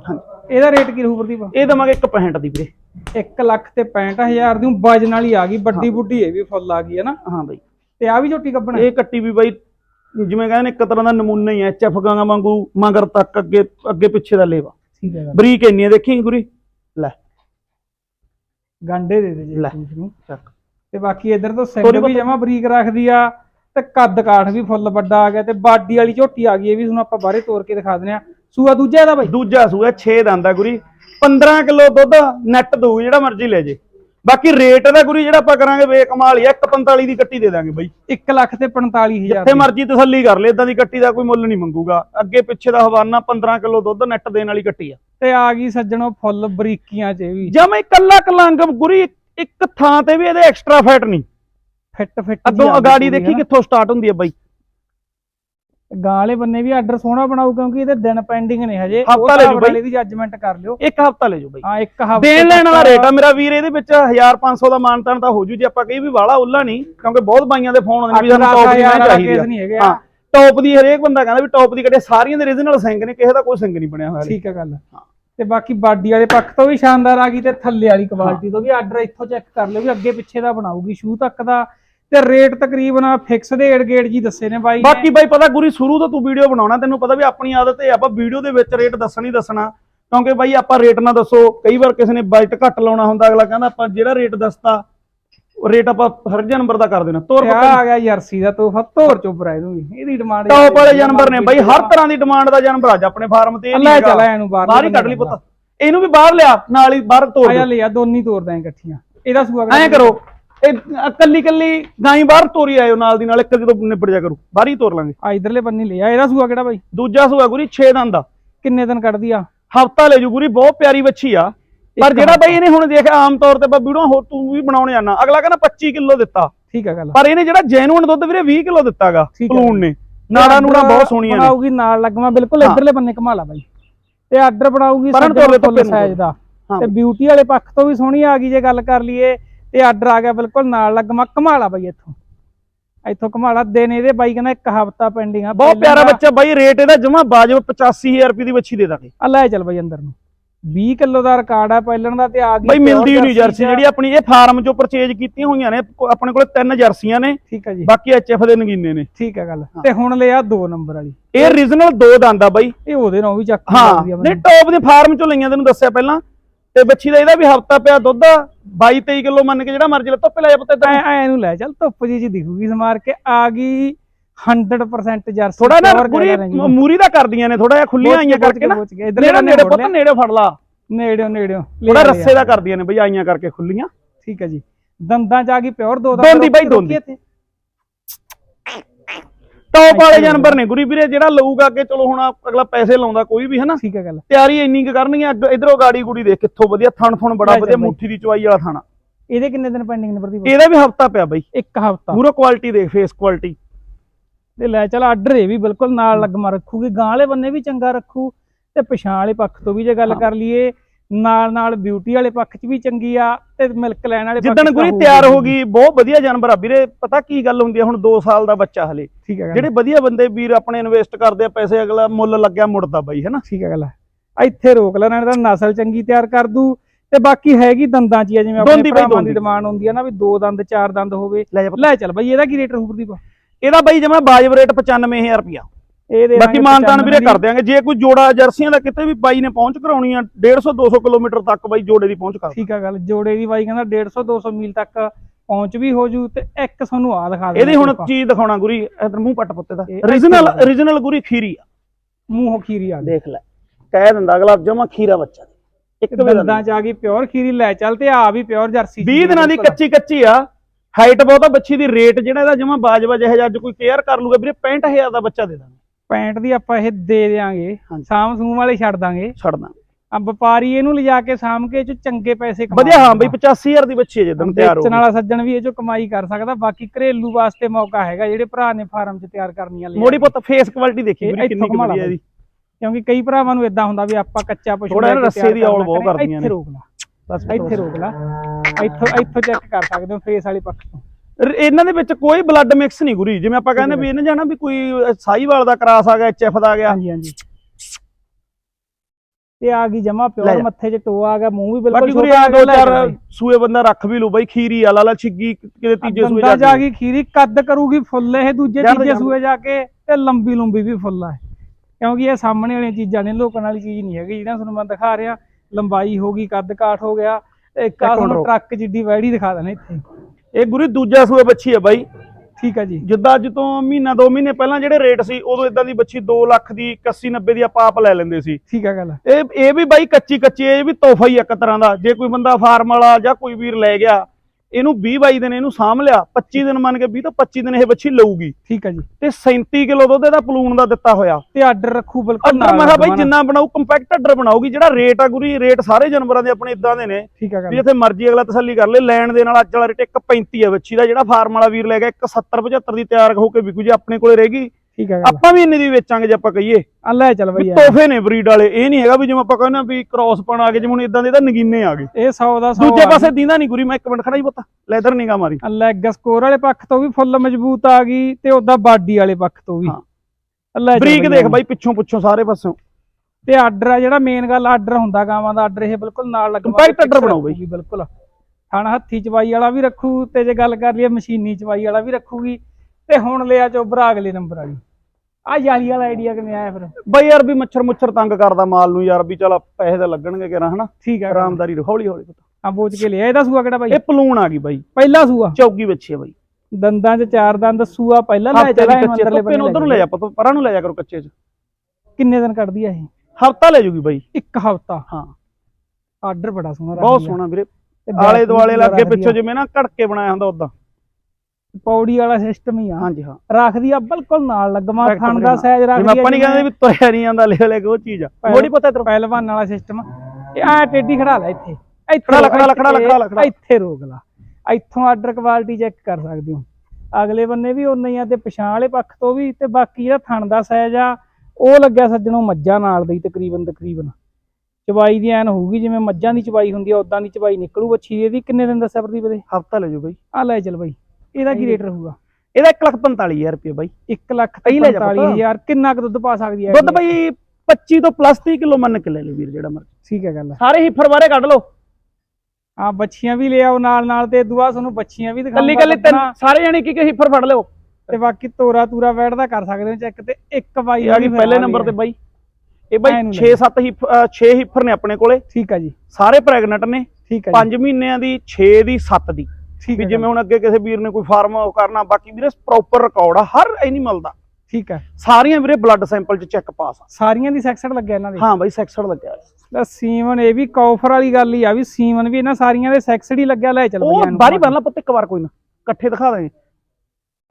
ਇਹਦਾ ਰੇਟ ਕੀ ਰਹੂ ਪ੍ਰਦੀਪ? ਇਹ ਦਵਾਂਗੇ 165 ਦੀ ਵੀਰੇ। 1 ਲੱਖ ਤੇ 65000 ਦੀ ਵਜਨ ਵਾਲੀ ਆ ਗਈ ਵੱਡੀ ਬੁੱਢੀ ਇਹ ਵੀ ਫੁੱਲ ਆ ਗਈ ਹੈ ਨਾ। ਹਾਂ ਬਾਈ। ਤੇ ਆ ਵੀ ਝੋਟੀ ਗੱਬਣਾ ਇਹ ਕੱਟੀ ਵੀ ਬਾਈ ਜਿਵੇਂ ਕਹਿੰਦੇ ਨੇ ਇੱਕ ਤਰ੍ਹਾਂ ਦਾ ਨਮੂਨਾ ਹੀ ਐ ਐਚਐਫ ਗਾਂਗਾ ਵਾਂਗੂ ਮਗਰ ਤੱਕ ਅੱਗੇ ਅੱਗੇ ਪਿੱਛੇ ਦਾ ਲੇਵਾ। ਠੀਕ ਹੈ ਬਰੀਕ ਇੰਨੀ ਦੇਖੀ ਗੁਰੀ? ਲੈ। ਗਾਂਡੇ ਦੇ ਦੇ ਜੀ ਲੈ। ਨੂੰ। ਚੱਕ। ਤੇ ਬਾਕੀ ਇਧਰ ਤੋਂ ਥੋੜ੍ਹੀ ਵੀ ਜਮਾ ਬਰੀਕ ਰੱਖਦੀ ਆ। ਤੇ ਕੱਦ ਕਾਠ ਵੀ ਫੁੱਲ ਵੱਡਾ ਆ ਗਿਆ ਤੇ ਬਾਡੀ ਵਾਲੀ ਝੋਟੀ ਆ ਗਈ ਇਹ ਵੀ ਤੁਹਾਨੂੰ ਆਪਾਂ ਬਾਹਰੇ ਤੋੜ ਕੇ ਦਿਖਾ ਦਿੰਦੇ ਆ ਸੂਆ ਦੂਜਾ ਇਹਦਾ ਬਾਈ? ਦੂਜਾ ਸੂਆ 6 ਦੰਦ ਗੁਰੀ। 15 ਕਿਲੋ ਦੁੱਧ ਨੈਟ ਦਊ ਜਿਹੜਾ ਮਰਜ਼ੀ ਲੈ ਜੇ। ਬਾਕੀ ਰੇਟ ਦਾ ਗੁਰੀ ਜਿਹੜਾ ਆਪਾਂ ਕਰਾਂਗੇ ਬੇਕਮਾਲ ਹੀ ਆ 145 ਦੀ ਕੱਟੀ ਦੇ ਦਾਂਗੇ ਬਾਈ। 1 ਲੱਖ ਤੇ 45000 ਜਿੱਥੇ ਮਰਜ਼ੀ ਤਸੱਲੀ ਕਰ ਲੈ ਇਦਾਂ ਦੀ ਕੱਟੀ ਦਾ ਕੋਈ ਮੁੱਲ ਨਹੀਂ ਮੰਗੂਗਾ। ਅੱਗੇ ਪਿੱਛੇ ਦਾ ਹਵਾਨਾ 15 ਕਿਲੋ ਦੁੱਧ ਨੈਟ ਦੇਣ ਵਾਲੀ ਕੱਟੀ ਆ। ਤੇ ਆ ਗਈ ਸੱਜਣੋ ਫੁੱਲ ਬਰੀਕੀਆਂ ਚ ਵੀ। ਜਮੇ ਕੱਲਾ ਕੱਲਾ ਗੁਰੀ ਇੱਕ ਥਾਂ ਤੇ ਵੀ ਇਹਦੇ ਐਕਸਟਰਾ ਫੈਟ ਨਹੀਂ। ਫਿੱਟ ਫਿੱਟ ਅੱਗੋਂ ਅਗਾੜੀ ਦੇਖੀ ਕਿੱਥੋਂ ਸਟਾਰਟ ਹੁੰਦੀ ਹੈ ਬਾਈ? ਗਾਂ ਵਾਲੇ ਬੰਨੇ ਵੀ ਆਰਡਰ ਸੋਹਣਾ ਬਣਾਉ ਕਿਉਂਕਿ ਇਹਦੇ ਦਿਨ ਪੈਂਡਿੰਗ ਨੇ ਹਜੇ। ਹਫ਼ਤਾ ਲੈ ਜਾਓ ਬਾਈ। ਦੀ ਜੱਜਮੈਂਟ ਕਰ ਲਿਓ। ਇੱਕ ਹਫਤਾ ਲੈ ਜਾਓ ਬਾਈ। ਹਾਂ ਇੱਕ ਹਫ਼ਤੇ ਦੇਣ ਲੈਣ ਵਾਲਾ ਰੇਟ ਆ ਮੇਰਾ ਵੀਰ ਇਹਦੇ ਵਿੱਚ 1500 ਦਾ ਮਾਨਤਾਨ ਤਾਂ ਹੋ ਜੂ ਜੇ ਆਪਾਂ ਕਹੀ ਵੀ ਵਾਲਾ ਉੱਲਾ ਨਹੀਂ ਕਿਉਂਕਿ ਬਹੁਤ ਬਾਈਆਂ ਦੇ ਫੋਨ ਆਉਂਦੇ ਵੀ ਸਾਨੂੰ ਟੌਪ ਦੀ ਮੈਂ ਚਾਹੀਦੀ ਹਾਂ ਟੌਪ ਦੀ ਹਰੇਕ ਬੰਦਾ ਕਹਿੰਦਾ ਵੀ ਟੌਪ ਦੀ ਕੱਢੇ ਸਾਰੀਆਂ ਦੇ ਰੀਜਨਲ ਸਿੰਗ ਨੇ ਕਿਸੇ ਦਾ ਕੋਈ ਸਿੰਗ ਨਹੀਂ ਬਣਿਆ ਹੋਇਆ। ਠੀਕ ਹੈ ਗੱਲ। ਤੇ ਬਾਕੀ ਬਾਡੀ ਵਾਲੇ ਪੱਖ ਤੋਂ ਵੀ ਸ਼ਾਨਦਾਰ ਆ ਗਈ ਤੇ ਥੱਲੇ ਵਾਲੀ ਕੁਆਲਿਟੀ ਤੋਂ ਵੀ ਆਰਡਰ ਇੱਥੋਂ ਚੈੱਕ ਕਰ ਲਿਓ ਵੀ ਅੱਗੇ ਪਿੱਛੇ ਦਾ ਬਣਾਉਗੀ ਸ਼ੂ ਤੱਕ ਦਾ ਤੇ ਰੇਟ ਤਕਰੀਬਨ ਫਿਕਸ ਦੇ ਏੜ ਗੇੜ ਜੀ ਦੱਸੇ ਨੇ ਬਾਈ। ਬਾਕੀ ਬਾਈ ਪਤਾ ਗੁਰੀ ਸ਼ੁਰੂ ਤੋਂ ਤੂੰ ਵੀਡੀਓ ਬਣਾਉਣਾ ਤੈਨੂੰ ਪਤਾ ਵੀ ਆਪਣੀ ਆਦਤ ਹੈ ਆਪਾਂ ਵੀਡੀਓ ਦੇ ਵਿੱਚ ਰੇਟ ਦੱਸਣ ਹੀ ਦੱਸਣਾ। ਕਿਉਂਕਿ ਬਾਈ ਆਪਾਂ ਰੇਟ ਨਾ ਦੱਸੋ ਕਈ ਵਾਰ ਕਿਸੇ ਨੇ ਬਜਟ ਘੱਟ ਲਾਉਣਾ ਹੁੰਦਾ ਅਗਲਾ ਕਹਿੰਦਾ ਆਪਾਂ ਜਿਹੜਾ ਰੇਟ ਦੱਸਤਾ ਉਹ ਰੇਟ ਆਪਾਂ ਹਰ ਜਾਨਵਰ ਦਾ ਕਰ ਦੇਣਾ। ਤੋਰ ਆ ਗਿਆ ਜਰਸੀ ਦਾ ਤੋਹਫਾ ਤੋਰ ਚੁੱਪ ਰਹਿ ਦੂੰਗੀ ਇਹਦੀ ਡਿਮਾਂਡ ਟੌਪ ਵਾਲੇ ਜਾਨਵਰ ਨੇ ਬਾਈ ਹਰ ਤਰ੍ਹਾਂ ਦੀ ਡਿਮਾਂਡ ਦਾ ਜਾਨਵਰ ਅੱਜ ਆਪਣੇ ਫਾਰਮ ਤੇ ਨਹੀਂ ਚਲਾ ਇਹਨੂੰ ਬਾਹਰ ਬਾਹਰ ਹੀ ਕੱਢ ਲਈ ਪੁੱਤ। ਇਹਨੂੰ ਵੀ ਬਾਹਰ ਲਿਆ ਨਾਲ ਹੀ ਬਾਹਰ ਆਇਆ ਦੇ। ਲਿਆ ਦੋਨੀ ਤੋਰਦਾ ਐ ਇਕੱਠੀਆਂ। ਇਹਦਾ ਸੂਆ ਐਂ ਕਰੋ ਇਹ ਕੱਲੀ ਕੱਲੀ ਗਾਈ ਬਾਹਰ ਤੋਰੀ ਆਇਓ ਨਾਲ ਦੀ ਨਾਲ ਇੱਕ ਜਦੋਂ ਨਿਬੜ ਜਾ ਕਰੂ। ਬਾਹਰ ਹੀ ਤੋਰ ਲਾਂਗੇ। ਆ ਇਧਰਲੇ ਬੰਨੀ ਲਿਆ ਇਹਦਾ ਸੂਆ ਕਿਹੜਾ ਬਾਈ? ਦੂਜਾ ਸੂਆ ਗੁਰੀ 6 ਦੰਦ ਦਾ। ਕਿੰਨੇ ਦਿਨ ਕੱਢਦੀ ਆ? ਹਫਤਾ ਲੈ ਜੂ ਗੁਰੀ ਬਹੁਤ ਪਿਆਰੀ ਬੱਚੀ ਆ। ਪਰ ਜਿਹੜਾ ਬਈ ਇਹਨੇ ਹੁਣ ਦੇਖ ਆਮ ਤੌਰ ਤੇ ਆਪਾਂ ਵੀਡੀਓ ਹੋਰ ਤੂੰ ਵੀ ਬਣਾਉਣ ਜਾਣਾ ਅਗਲਾ ਕਹਿੰਦਾ 25 ਕਿਲੋ ਦਿੱਤਾ। ਠੀਕ ਹੈ ਗੱਲ। ਪਰ ਇਹਨੇ ਜਿਹੜਾ ਜੈਨੂਇਨ ਦੁੱਧ ਵੀਰੇ 20 ਕਿਲੋ ਦਿੱਤਾਗਾ ਪਲੂਣ ਨੇ। ਨਾੜਾ ਨੂੜਾ ਬਹੁਤ ਸੋਹਣੀਆਂ ਨੇ। ਬਣਾਉਗੀ ਨਾਲ ਲੱਗਵਾ ਬਿਲਕੁਲ। ਇਧਰਲੇ ਬੰਨੇ ਕਮਾਲਾ ਬਾਈ। ਤੇ ਆਰਡਰ ਬਣਾਉਗੀ ਸਾਡੇ ਲੈ ਨੂੰ। ਸਾਈਜ਼ ਦਾ। ਤੇ ਬਿਊਟੀ ਵਾਲੇ ਪੱਖ ਤੋਂ ਵੀ ਸੋਹਣੀ ਆ ਗਈ ਜੇ ਗੱਲ ਕਰ ਲਈਏ। ਤੇ ਆਰਡਰ ਆ ਗਿਆ ਬਿਲਕੁਲ ਨਾਲ ਲੱਗਵਾ ਕਮਾਲਾ ਬਾਈ ਇੱਥੋਂ। ਇੱਥੋਂ ਕਮਾਲਾ ਦਿਨ ਇਹਦੇ ਬਾਈ ਕਹਿੰਦਾ ਇੱਕ ਹਫਤਾ ਪੈਂਡਿੰਗ ਆ ਬਹੁਤ ਪਿਆਰਾ ਦਾ- ਬੱਚਾ ਬਾਈ ਰੇਟ ਇਹਦਾ ਜਮਾ ਬਾਜਬ 85000 ਰੁਪਏ ਦੀ ਬੱਚੀ ਦੇ ਦਾਂਗੇ। ਆ ਲੈ ਚੱਲ ਬਾਈ ਅੰਦਰ ਨੂੰ। 20 ਕਿਲੋ ਦਾ ਰਿਕਾਰਡ ਆ ਪਹਿਲਣ ਦਾ ਤੇ ਆ ਗਈ ਬਾਈ ਮਿਲਦੀ ਨਹੀਂ ਜਰਸੀ। ਜਿਹੜੀ ਆਪਣੀ ਇਹ ਫਾਰਮ ਚੋਂ ਪਰਚੇਜ ਕੀਤੀਆਂ ਹੋਈਆਂ ਨੇ ਆਪਣੇ ਕੋਲੇ ਤਿੰਨ ਜਰਸੀਆਂ ਨੇ। ਠੀਕ ਹੈ ਜੀ। ਬਾਕੀ ਐਚਐਫ ਦੇ ਨਗੀਨੇ ਨੇ। ਠੀਕ ਹੈ ਗੱਲ। ਤੇ ਹੁਣ ਲਿਆ 2 ਨੰਬਰ ਵਾਲੀ। ਇਹ ਰੀਜਨਲ ਦੋ ਦੰਦ ਆ ਬਾਈ। ਇਹ ਉਹਦੇ ਨਾਲ ਵੀ ਚੱਕ ਹਾਂ ਨਹੀਂ। ਟੌਪ ਦੇ ਫਾਰਮ ਚੋਂ ਲਈਆਂ ਤੈਨੂੰ ਦੱਸਿਆ ਪਹਿਲਾਂ। ਤੇ ਬੱਚੀ ਦਾ ਇਹਦਾ ਵੀ ਹਫਤਾ ਪਿਆ ਦੁੱਧ 22 23 ਕਿਲੋ ਮੰਨ ਕੇ ਜਿਹੜਾ ਮਰਜ਼ੀ ਲੈ ਧੁੱਪੇ ਲੈ ਜਾ ਪੁੱਤੇ ਐ ਐ ਨੂੰ ਲੈ ਚੱਲ ਧੁੱਪ ਜੀ ਜੀ ਦਿਖੂਗੀ ਸਮਾਰ ਕੇ ਆ ਗਈ 100% ਜਰਸੀ ਥੋੜਾ ਨਾ ਪੂਰੀ। ਮੂਰੀ ਦਾ ਕਰਦੀਆਂ ਨੇ ਥੋੜਾ ਜਿਹਾ ਖੁੱਲੀਆਂ ਆਈਆਂ ਕਰਕੇ ਨਾ। ਨੇੜੇ ਨੇੜੇ ਪੁੱਤ ਨੇੜੇ ਫੜ ਲਾ। ਨੇੜਿਓ ਲੈ ਥੋੜਾ ਰੱਸੇ ਦਾ ਕਰਦੀਆਂ ਨੇ ਬਈ ਆਈਆਂ ਕਰਕੇ ਖੁੱਲੀਆਂ। ਠੀਕ ਹੈ ਜੀ। ਦੰਦਾਂ ਚ ਆ ਗਈ ਪਿਓਰ ਦੋ ਦੋਂਦੀ ਬਾਈ ਦੋਂਦੀ। ਟੌਪ ਵਾਲੇ ਜਾਨਵਰ ਨੇ ਗੁਰੀ ਵੀਰੇ ਜਿਹੜਾ ਲਊਗਾ ਅੱਗੇ ਚਲੋ ਹੁਣ ਅਗਲਾ ਪੈਸੇ ਲਾਉਂਦਾ ਕੋਈ ਵੀ ਹਨਾ? ਠੀਕ ਹੈ ਗੱਲ। ਤਿਆਰੀ ਇੰਨੀ ਕੁ ਕਰਨਗੇ ਅੱਗ ਇਧਰੋਂ ਗਾੜੀ ਗੁੜੀ ਦੇਖ ਕਿੱਥੋਂ ਵਧੀਆ ਥਣ ਥਣ ਬੜਾ ਵਧੀਆ। ਮੁੱਠੀ ਦੀ ਚਵਾਈ ਵਾਲਾ ਥਾਣਾ। ਇਹਦੇ ਕਿੰਨੇ ਦਿਨ ਪੈਂਡਿੰਗ ਨੇ ਪ੍ਰਦੀਪ? ਇਹਦਾ ਵੀ ਹਫਤਾ ਪਿਆ ਬਈ। ਇੱਕ ਹਫਤਾ। ਪੂਰਾ ਕੁਆਲਿਟੀ ਦੇਖ ਫੇਸ ਕੁਆਲਿਟੀ ਤੇ ਲੈ ਚੱਲ ਆਰਡਰ ਇਹ ਵੀ ਬਿਲਕੁਲ ਨਾਲ ਲੱਗਮਾ ਰੱਖੂਗੀ ਗਾਂ ਵਾਲੇ ਬੰਨੇ ਵੀ ਚੰਗਾ ਰੱਖੂ ਤੇ ਪਛਾਣ ਵਾਲੇ ਪੱਖ ਤੋਂ ਵੀ ਜੇ ਗੱਲ ਹਾਂ। ਕਰ ਲਈਏ ਨਾਲ ਨਾਲ ਬਿਊਟੀ ਵਾਲੇ ਪੱਖ 'ਚ ਵੀ ਚੰਗੀ ਆ ਤੇ ਮਿਲਕ ਲੈਣ ਵਾਲੇ ਜਿੱਦਣ ਗੁਰੀ ਤਿਆਰ ਹੋ। ਗਈ ਬਹੁਤ ਵਧੀਆ ਜਾਨਵਰ ਆ ਵੀਰੇ ਪਤਾ ਕੀ ਗੱਲ ਹੁੰਦੀ ਆ ਹੁਣ 2 ਸਾਲ ਦਾ ਬੱਚਾ ਹਲੇ। ਠੀਕ ਹੈ ਜਿਹੜੇ ਵਧੀਆ ਬੰਦੇ ਵੀਰ ਆਪਣੇ ਇਨਵੈਸਟ ਕਰਦੇ ਆ ਪੈਸੇ ਅਗਲਾ ਮੁੱਲ ਲੱਗਿਆ ਮੁੜਦਾ ਬਾਈ ਹੈਨਾ ਠੀਕ ਹੈ ਗੱਲ ਇੱਥੇ ਰੋਕ ਲੈ ਨਾਲੇ ਤਾਂ ਨਸਲ ਚੰਗੀ ਤਿਆਰ ਕਰ ਦੂ ਤੇ ਬਾਕੀ ਹੈਗੀ ਦੰਦਾਂ 'ਚ ਜਿਵੇਂ ਆਪਣੇ ਭਰਾਵਾਂ ਦੀ। ਡਿਮਾਂਡ ਹੁੰਦੀ ਆ ਨਾ ਵੀ ਦੋ ਦੰਦ ਚਾਰ ਦੰਦ ਹੋਵੇ। ਲੈ ਚੱਲ ਬਈ ਇਹਦਾ ਕੀ ਰੇਟ ਰਹੂ ਪ੍ਰਦੀਪ ਇਹਦਾ ਬਾਈ ਜਮਾ ਬਾਜਬ ਰੇਟ 95000 ਰੁਪਿਆ ਇਹ ਦੇ ਬਾਕੀ ਮਾਨਤਾਨ 95 ਵੀਰੇ ਦੀ। ਕਰ ਦਿਆਂਗੇ। ਜੇ ਕੋਈ ਜੋੜਾ ਜਰਸੀਆਂ ਦਾ ਕਿਤੇ ਵੀ ਬਾਈ ਨੇ ਪਹੁੰਚ ਕਰਾਉਣੀ ਆ 150 200 ਕਿਲੋਮੀਟਰ ਤੱਕ ਬਾਈ ਜੋੜੇ ਦੀ ਪਹੁੰਚ ਕਰ ਠੀਕ ਆ ਗੱਲ ਜੋੜੇ ਦੀ ਬਾਈ ਕਹਿੰਦਾ 150 200 ਮੀਲ ਤੱਕ ਪਹੁੰਚ ਵੀ ਹੋ ਜੂ ਤੇ ਇੱਕ ਤੁਹਾਨੂੰ ਆ ਦਿਖਾ ਇਹਦੀ ਹੁਣ। ਚੀਜ਼ ਦਿਖਾਉਣਾ ਗੁਰੀ ਇਧਰ ਮੂੰਹ ਪੱਟ ਪੁੱਤੇ ਦਾ। ਇੱਥੇ ਰੀਜਨਲ ਗੁਰੀ ਖੀਰੀ ਆ। ਮੂੰਹੋਂ ਖੀਰੀ ਆ ਦੇਖ ਲੈ ਕਹਿ ਦਿੰਦਾ ਅਗਲਾ ਜਮਾ ਖੀਰਾ ਬੱਚਾ ਇੱਕ ਦੰਦਾਂ ਚ ਆ ਗਈ ਪਿਓਰ ਖੀਰੀ ਲੈ ਚੱਲ ਤੇ ਆ ਵੀ ਪਿਓਰ ਜਰਸੀ 20 ਦਿਨਾਂ ਦੀ ਕੱਚੀ ਕੱਚੀ ਆ। ਹਾਈਟ ਬਹੁਤਾ ਬੱਚੀ ਦੀ ਰੇਟ ਜਿਹੜਾ ਇਹਦਾ ਜਮਾ ਬਾਜਵਾ ਜਿਹੇ ਜਿਹਾ ਅੱਜ ਕੋਈ ਕੇਅਰ ਕਰ ਲੂਗਾ। ਵੀਰੇ 65000 ਦਾ ਬੱਚਾ ਦੇ ਦਾਂਗੇ। 65 ਦੀ ਆਪਾਂ ਇਹ ਦੇ ਦੇਾਂਗੇ। ਸਾਮ ਸੂਮ ਵਾਲੇ ਛੱਡ ਦਾਂਗੇ। ਛੱਡਦਾ ਆ ਵਪਾਰੀ ਇਹਨੂੰ ਲਿਜਾ ਕੇ ਸਾਮ ਕੇ ਚ ਚੰਗੇ ਪੈਸੇ ਕਮਾ ਵਧੀਆ ਹਾਂ। ਬਈ 85000 ਦੀ ਬੱਚੀ ਹੈ ਜਦੋਂ ਤਿਆਰ ਹੋ ਵੇਚਣ ਵਾਲਾ ਸੱਜਣ ਵੀ ਇਹ ਚੋਂ ਕਮਾਈ ਕਰ ਸਕਦਾ ਬਾਕੀ ਘਰੇਲੂ ਵਾਸਤੇ ਮੌਕਾ ਹੈਗਾ ਜਿਹੜੇ ਭਰਾ ਨੇ ਫਾਰਮ 'ਚ ਤਿਆਰ ਕਰਨੀਆਂ ਲੈ ਮੋੜੀ ਪੁੱਤ ਫੇਸ ਕੁਆਲਿਟੀ ਦੇਖੀ ਕਿੰਨੀ ਇੱਥੋਂ ਵਧੀਆ ਇਹਦੀ। ਕਿਉਂਕਿ ਕਈ ਭਰਾਵਾਂ ਨੂੰ ਇਦਾਂ ਹੁੰਦਾ ਵੀ ਆਪਾਂ ਕੱਚਾ ਪਸ਼ੂ ਜਿਹਾ ਰੱਸੇ ਦੀ ਔਲ ਬਹੁਤ। ਕਰਦੀਆਂ ਇੱਥੇ ਨੇ। ਰੋਕ ਲਾ। ਬਸ ਇੱਥੇ ਰੋਕ ਲਾ। ਇੱਥੋਂ ਇੱਥੋਂ ਚੈੱਕ ਕਰ ਸਕਦੇ ਹੋ ਫੇਸ ਵਾਲੇ ਪੱਖ ਤੋਂ। ਇਹਨਾਂ ਦੇ ਵਿੱਚ ਕੋਈ ਬਲੱਡ ਮਿਕਸ ਨਹੀਂ ਗੁਰੀ ਜਿਵੇਂ ਆਪਾਂ ਕਹਿੰਦੇ ਵੀ ਇਹਨੇ ਜਾਣਾ ਵੀ ਕੋਈ ਸਾਈਵਾਲ ਦਾ ਕਰਾਸ ਆ ਗਿਆ ਐਚਐਫ ਦਾ ਆ ਗਿਆ ਹਾਂਜੀ ਹਾਂਜੀ ਤੇ ਆ ਗਈ ਜਮਾ ਪਿਓਰ ਜਾ। ਮੱਥੇ 'ਚ ਟੋ ਆ ਗਿਆ ਮੂੰਹ ਵੀ ਬਿਲਕੁਲ ਬਾਕੀ ਗੁਰੀ ਛੋਟਾ ਆ ਦੋ ਲੈ ਚਾਰ। ਸੂਏ ਬੰਦਾ ਰੱਖ ਵੀ ਲੂ ਬਾਈ ਖੀਰੀ ਆ ਲਾਲਾ ਛਿੱਗੀ ਕਿਤੇ ਤੀਜੇ ਸੂਏ ਆ ਜਾ ਗਈ ਖੀਰੀ ਕੱਦ ਕਰੂਗੀ ਫੁੱਲ ਇਹ ਦੂਜੇ ਤੀਜੇ। ਸੂਏ ਜਾ ਕੇ ਤੇ ਲੰਬੀ ਲੰਬੀ ਵੀ ਫੁੱਲ ਆ ਕਿਉਂਕਿ ਇਹ ਸਾਹਮਣੇ ਵਾਲੀਆਂ ਚੀਜ਼ਾਂ ਨੇ ਲੋਕਾਂ ਵਾਲੀ ਚੀਜ਼ ਨਹੀਂ ਹੈਗੀ ਜਿਹੜਾ ਤੁਹਾਨੂੰ ਮੈਂ ਦਿਖਾ ਰਿਹਾ ਲੰਬਾਈ ਹੋ ਗਈ ਕੱਦ ਕਾਠ ਹੋ ਗਿਆ ਇੱਕ ਆ ਤੁਹਾਨੂੰ। ਟਰੱਕ ਜਿੱਡੀ ਵੈੜੀ ਦਿਖਾ ਦੇਣਾ ਇੱਥੇ ਇਹ ਗੁਰੀ ਦੂਜਾ ਸੂਏ ਬੱਚੀ ਆ ਬਾਈ। ਠੀਕ ਆ ਜੀ। ਜਿੱਦਾਂ ਅੱਜ ਤੋਂ ਮਹੀਨਾ ਦੋ ਮਹੀਨੇ ਪਹਿਲਾਂ ਜਿਹੜੇ ਰੇਟ ਸੀ ਉਦੋਂ ਇਦਾਂ ਦੀ ਬੱਚੀ 2 ਲੱਖ ਦੀ 81 90 ਦੀ ਆਪਾਂ ਆਪ ਲੈ ਲੈਂਦੇ ਸੀ। ਠੀਕ ਆ ਗੱਲ। ਇਹ ਇਹ ਵੀ ਬਾਈ ਕੱਚੀ ਕੱਚੀ ਇਹ ਵੀ ਤੋਹਫਾ ਹੀ ਆ ਇੱਕ ਤਰ੍ਹਾਂ ਦਾ। ਜੇ ਕੋਈ ਬੰਦਾ ਫਾਰਮ ਵਾਲਾ ਜਾਂ ਕੋਈ ਵੀਰ ਲੈ ਗਿਆ ਇਹਨੂੰ 20 22 ਦਿਨ ਇਹਨੂੰ ਸਾਂਭ ਲਿਆ 25 ਦਿਨ ਮੰਨ ਕੇ 20 ਤੋਂ 25 ਦਿਨ ਇਹ ਬੱਚੀ ਲਊਗੀ। ਠੀਕ ਆ ਜੀ। ਤੇ 37 ਕਿਲੋ ਦੁੱਧ ਇਹਦਾ ਪਲੂਣ ਦਾ ਦਿੱਤਾ ਹੋਇਆ। ਤੇ ਆਰਡਰ ਰੱਖੂ ਬਿਲਕੁਲ ਨਾਲ ਮੈਂ ਕਿਹਾ ਬਾਈ। ਜਿੰਨਾ ਬਣਾਉ ਕੰਪੈਕਟ ਆਰਡਰ ਬਣਾਉਗੀ ਜਿਹੜਾ ਰੇਟ ਆ ਗੁਰੀ ਰੇਟ ਸਾਰੇ ਜਾਨਵਰਾਂ ਦੇ ਆਪਣੇ ਇਦਾਂ ਦੇ ਨੇ। ਠੀਕ ਆ ਵੀ ਜਿੱਥੇ ਮਰਜ਼ੀ ਅਗਲਾ ਤਸੱਲੀ ਕਰ ਲੇ ਲੈਣ ਦੇ ਨਾਲ ਅੱਜ ਵਾਲਾ ਰੇਟ 1.35 ਆ ਬੱਚੀ ਦਾ ਜਿਹੜਾ ਫਾਰਮ ਵਾਲਾ ਵੀਰ ਲੈ ਗਿਆ 170 75 ਦੀ ਤਿਆਰ ਹੋ ਕੇ ਵਿਕੂ ਜੇ ਆਪਣੇ ਕੋਲੇ ਰਹੇਗੀ ਠੀਕ ਆ ਗੱਲ ਆਪਾਂ ਵੀ ਇੰਨੇ ਦੀ ਵੇਚਾਂਗੇ ਜੇ ਆਪਾਂ ਕਹੀਏ। ਆ ਲੈ ਚੱਲ ਬਈ ਯਾਰ। ਤੋਹਫੇ ਨੇ ਬਰੀਡ ਵਾਲੇ ਇਹ ਨਹੀਂ ਹੈਗਾ ਵੀ ਜਿਵੇਂ ਆਪਾਂ ਕਹਿੰਦੇ ਆ ਵੀ ਕ੍ਰਾਸ ਪਣ ਆ ਗਏ ਜਿਵੇਂ ਹੁਣ ਇਦਾਂ ਦੇ ਤਾਂ ਨਗੀਨੇ ਆ ਗਏ। ਇਹ 100 ਦਾ 100 ਦੂਜੇ ਪਾਸੇ ਦੀਂਦਾ ਨਹੀਂ ਗੁਰੀ ਮੈਂ ਇੱਕ ਮਿੰਟ ਖੜਾ ਹੀ ਪੁੱਤ ਲੈਦਰ ਨਿਗਾ ਮਾਰੀ। ਲੈਗ ਸਕੋਰ ਵਾਲੇ ਪੱਖ ਤੋਂ ਵੀ ਫੁੱਲ ਮਜ਼ਬੂਤ ਆ ਗਈ ਤੇ ਉਹਦਾ ਬਾਡੀ ਵਾਲੇ ਪੱਖ ਤੋਂ ਵੀ। ਹਾਂ। ਆ ਲੈ ਚੱਲ ਬਰੀਕ ਦੇਖ। ਬਾਈ ਪਿੱਛੋਂ ਪੁੱਛੋਂ ਸਾਰੇ ਪਾਸੋਂ ਤੇ ਆਰਡਰ ਆ ਜਿਹੜਾ ਮੇਨ ਗੱਲ ਆਰਡਰ ਹੁੰਦਾ ਗਾਵਾਂ ਦਾ ਆਰਡਰ ਇਹ ਬਿਲਕੁਲ ਨਾਲ ਲੱਗਵਾ Compact ਕੇ order fix ਬਣਾਓ ਬਈ। ਬਿਲਕੁਲ। ਥਣ ਹੱਥੀ ਚਵਾਈ ਵਾਲਾ ਵੀ ਰੱਖੂ ਤੇ ਜੇ ਗੱਲ ਕਰ ਲਈਏ ਮਸ਼ੀਨੀ ਚਵਾਈ ਵਾਲਾ ਵੀ ਰੱਖੂਗੀ। ਤੇ ਹੁਣ ਲਿਆ ਚੋਬਰਾ ਅਗਲੇ ਨੰਬਰ ਵਾਲੀ। ਆ ਯਾਲੀ ਵਾਲਾ ਆਈਡੀਆ ਕਿਵੇਂ ਆਇਆ ਫਿਰ? ਬਾਈ ਯਾਰ ਵੀ ਮੱਛਰ ਮੁੱਛਰ ਤੰਗ ਕਰਦਾ ਮਾਲ ਨੂੰ ਯਾਰ ਵੀ ਚਲ ਪੈਸੇ ਤਾਂ ਲੱਗਣਗੇ ਕਿਹੜਾ ਹਨਾ? ਠੀਕ ਆ। ਆਰਾਮਦਾਰੀ ਹੌਲੀ ਹੌਲੀ ਪੁੱਤ। ਆ ਬੋਚ ਕੇ ਲਿਆ। ਇਹਦਾ ਸੂਆ ਕਿਹੜਾ ਬਾਈ? ਇਹ ਪਲੂਣ ਆ ਗਈ ਬਾਈ। ਪਹਿਲਾ ਸੂਆ। ਚੌਗੀ ਬੱਚੀ ਆ ਬਾਈ। ਦੰਦਾਂ 'ਚ ਚਾਰ ਦੰਦ ਸੂਆ ਪਹਿਲਾਂ ਲੈ ਚਲਾ ਦੀ ਕੱਚੇ ਧੁੱਪੇ ਨੂੰ ਉਧਰ ਨੂੰ ਲੈ ਜਾ। ਪੁੱਤ ਪਰਾਂ ਨੂੰ ਲੈ ਜਾ ਕਰੋ ਕੱਚੇ ਚ। ਕਿੰਨੇ ਦਿਨ ਕੱਢਦੀ ਆ ਇਹ? ਹਫਤਾ ਲੈ ਜੂਗੀ ਬਾਈ। ਇੱਕ ਹਫਤਾ। ਹਾਂ। ਆਰਡਰ ਬੜਾ ਸੋਹਣਾ ਬਹੁਤ। ਸੋਹਣਾ ਵੀਰੇ। ਆਲੇ ਦੁਆਲੇ ਲੱਗੇ। ਪਿੱਛੋਂ ਜਿਵੇਂ ਨਾ ਘੜਕੇ ਬਣਾਇਆ ਹੁੰਦਾ ਉਦਾਂ। ਪੌੜੀ ਵਾਲਾ ਸਿਸਟਮ ਹੀ ਆ। ਹਾਂਜੀ ਹਾਂ। ਰੱਖਦੀ ਆ ਬਿਲਕੁਲ ਨਾਲ ਲੱਗਵਾ ਤੋਂ ਦਾ ਸਾਈਜ਼ ਜਿਵੇਂ ਰੱਖਦੀ ਆ ਆਪਾਂ ਨਹੀਂ ਕਹਿੰਦੇ ਵੀ ਤੁਰਿਆ ਨਹੀਂ ਜਾਂਦਾ ਲੈ ਲੈ ਕੇ ਉਹ ਚੀਜ਼ ਆ। ਮੋੜੀ ਪਤਾ ਇਧਰ। ਪਹਿਲਵਾਨ ਵਾਲਾ ਸਿਸਟਮ ਇਹ ਆ ਟੇਡੀ ਖੜਾ ਲੈ ਇੱਥੇ। ਇੱਥੇ ਖੜਾ ਲਾ, ਖੜਾ ਲਾ, ਖੜਾ ਲਾ, ਇੱਥੇ- ਰੋਕ ਲਾ। ਇੱਥੋਂ ਆਰਡਰ ਕੁਆਲਿਟੀ ਚੈੱਕ ਕਰ ਸਕਦੇ ਹੋ। ਅਗਲੇ ਬੰਨੇ ਵੀ ਉਨਾ ਹੀ ਆ ਤੇ ਪਛਾਣ ਵਾਲੇ ਪੱਖ ਤੋਂ ਵੀ ਤੇ ਬਾਕੀ ਜਿਹੜਾ ਥਣ ਦਾ ਸਾਈਜ਼ ਆ ਉਹ ਲੱਗਿਆ ਸੱਜਣੋਂ ਮੱਝਾਂ ਨਾਲ ਦੀ ਤਕਰੀਬਨ ਤਕਰੀਬਨ। ਚਵਾਈ ਦੀ ਐਨ ਹੋਊਗੀ ਜਿਵੇਂ ਮੱਝਾਂ ਦੀ ਚਵਾਈ ਹੁੰਦੀ ਆ ਉਦਾਂ ਦੀ ਚਵਾਈ ਨਿਕਲੂ ਬੱਚੀ ਇਹਦੀ ਕਿੰਨੇ ਦਿਨ ਦੱਸਿਆ ਪ੍ਰਦੀਪ ਦੇ? ਹਫਤਾ ਲੈ ਜਾਓ ਬਾਈ। ਆ ਲੈ ਚੱਲ ਬਾਈ। ਇਹਦਾ ਕੀ ਰੇਟ ਰਹੂਗਾ? ਇਹਦਾ 1,45,000 ਰੁਪਏ ਬਾਈ। 1 ਲੱਖ ਕਈ ਲੈ ਜਾ ਪੁੱਤ। 45000 ਕਿੰਨਾ ਕੁ ਦੁੱਧ ਪਾ ਸਕਦੀ ਹੈ ਦੁੱਧ ਬਾਈ 25 ਤੋਂ ਪਲੱਸ 30 ਕਿਲੋ ਮੰਨ ਕੇ ਲੈ ਲਓ ਵੀਰ ਜਿਹੜਾ ਮਰਜ਼ੀ। ਠੀਕ ਹੈ ਗੱਲ ਸਾਰੇ ਹੀਫਰ ਬਾਰੇ ਕੱਢ ਲਓ। ਆ ਬੱਚੀਆਂ ਵੀ ਲੈ ਆਓ ਨਾਲ ਨਾਲ ਤੇ ਦੁਆ ਤੁਹਾਨੂੰ ਬੱਚੀਆਂ ਵੀ ਦਿਖਾਉਂਗਾ ਕੱਲੀ ਕੱਲੀ ਤਿੰਨ ਸਾਰੇ ਜਾਣੇ ਕੀ ਕੀ ਹੀਫਰ ਫੜ ਲਿਓ। ਤੇ ਬਾਕੀ ਤੋਰਾ ਤੂਰਾ ਬੈਠਦਾ ਕਰ ਸਕਦੇ ਹੋ ਚੈੱਕ ਤੇ ਇੱਕ ਬਾਈ ਆ ਗਈ ਪਹਿਲੇ ਨੰਬਰ ਤੇ ਬਾਈ। ਇਹ ਬਾਈ ਐਂ ਨੂੰ ਲੈ 6-7 ਹੀਫ 6 ਹੀਫਰ ਨੇ ਆਪਣੇ ਕੋਲੇ। ਠੀਕ ਆ ਜੀ। ਸਾਰੇ ਪ੍ਰੈਗਨੈਂਟ ਨੇ। ਠੀਕ ਆ ਜੀ। 5 ਮਹੀਨਿਆਂ ਦੀ 6 ਦੀ 7 ਦੀ। ਠੀਕ ਵੀ ਹੈ ਜਿਵੇਂ ਹੁਣ ਅੱਗੇ ਕਿਸੇ ਵੀਰ ਨੇ ਕੋਈ ਫਾਰਮ ਕਰਨਾ ਬਾਕੀ ਵੀਰੇ ਪ੍ਰੋਪਰ ਰਿਕਾਰਡ ਆ ਹਰ ਐਨੀਮਲ ਦਾ। ਠੀਕ ਹੈ। ਸਾਰੀਆਂ ਵੀਰੇ ਬਲੱਡ ਸੈਂਪਲ ਚ ਚੈੱਕ ਪਾਸ ਆ। ਸਾਰੀਆਂ ਦੀ ਸੈਕਸਡ ਲੱਗਿਆ ਇਹਨਾਂ ਦੇ? ਹਾਂ ਬਾਈ ਸੈਕਸਡ ਲੱਗਿਆ। ਲੈ ਸੀਮਨ ਇਹ ਵੀ ਕੌਫਰ ਵਾਲੀ ਗੱਲ ਹੀ ਆ ਵੀ ਸੀਮਨ ਵੀ ਇਹਨਾਂ ਸਾਰੀਆਂ ਦੇ ਸੈਕਸਡ ਹੀ ਲੱਗਿਆ ਲੈ ਚੱਲ ਉਹ ਬਾਰੀ ਬੰਨ ਲਾ ਪੁੱਤ ਇੱਕ ਵਾਰ ਕੋਈ ਨਾ ਇਕੱਠੇ ਦਿਖਾ ਦਾਂਗੇ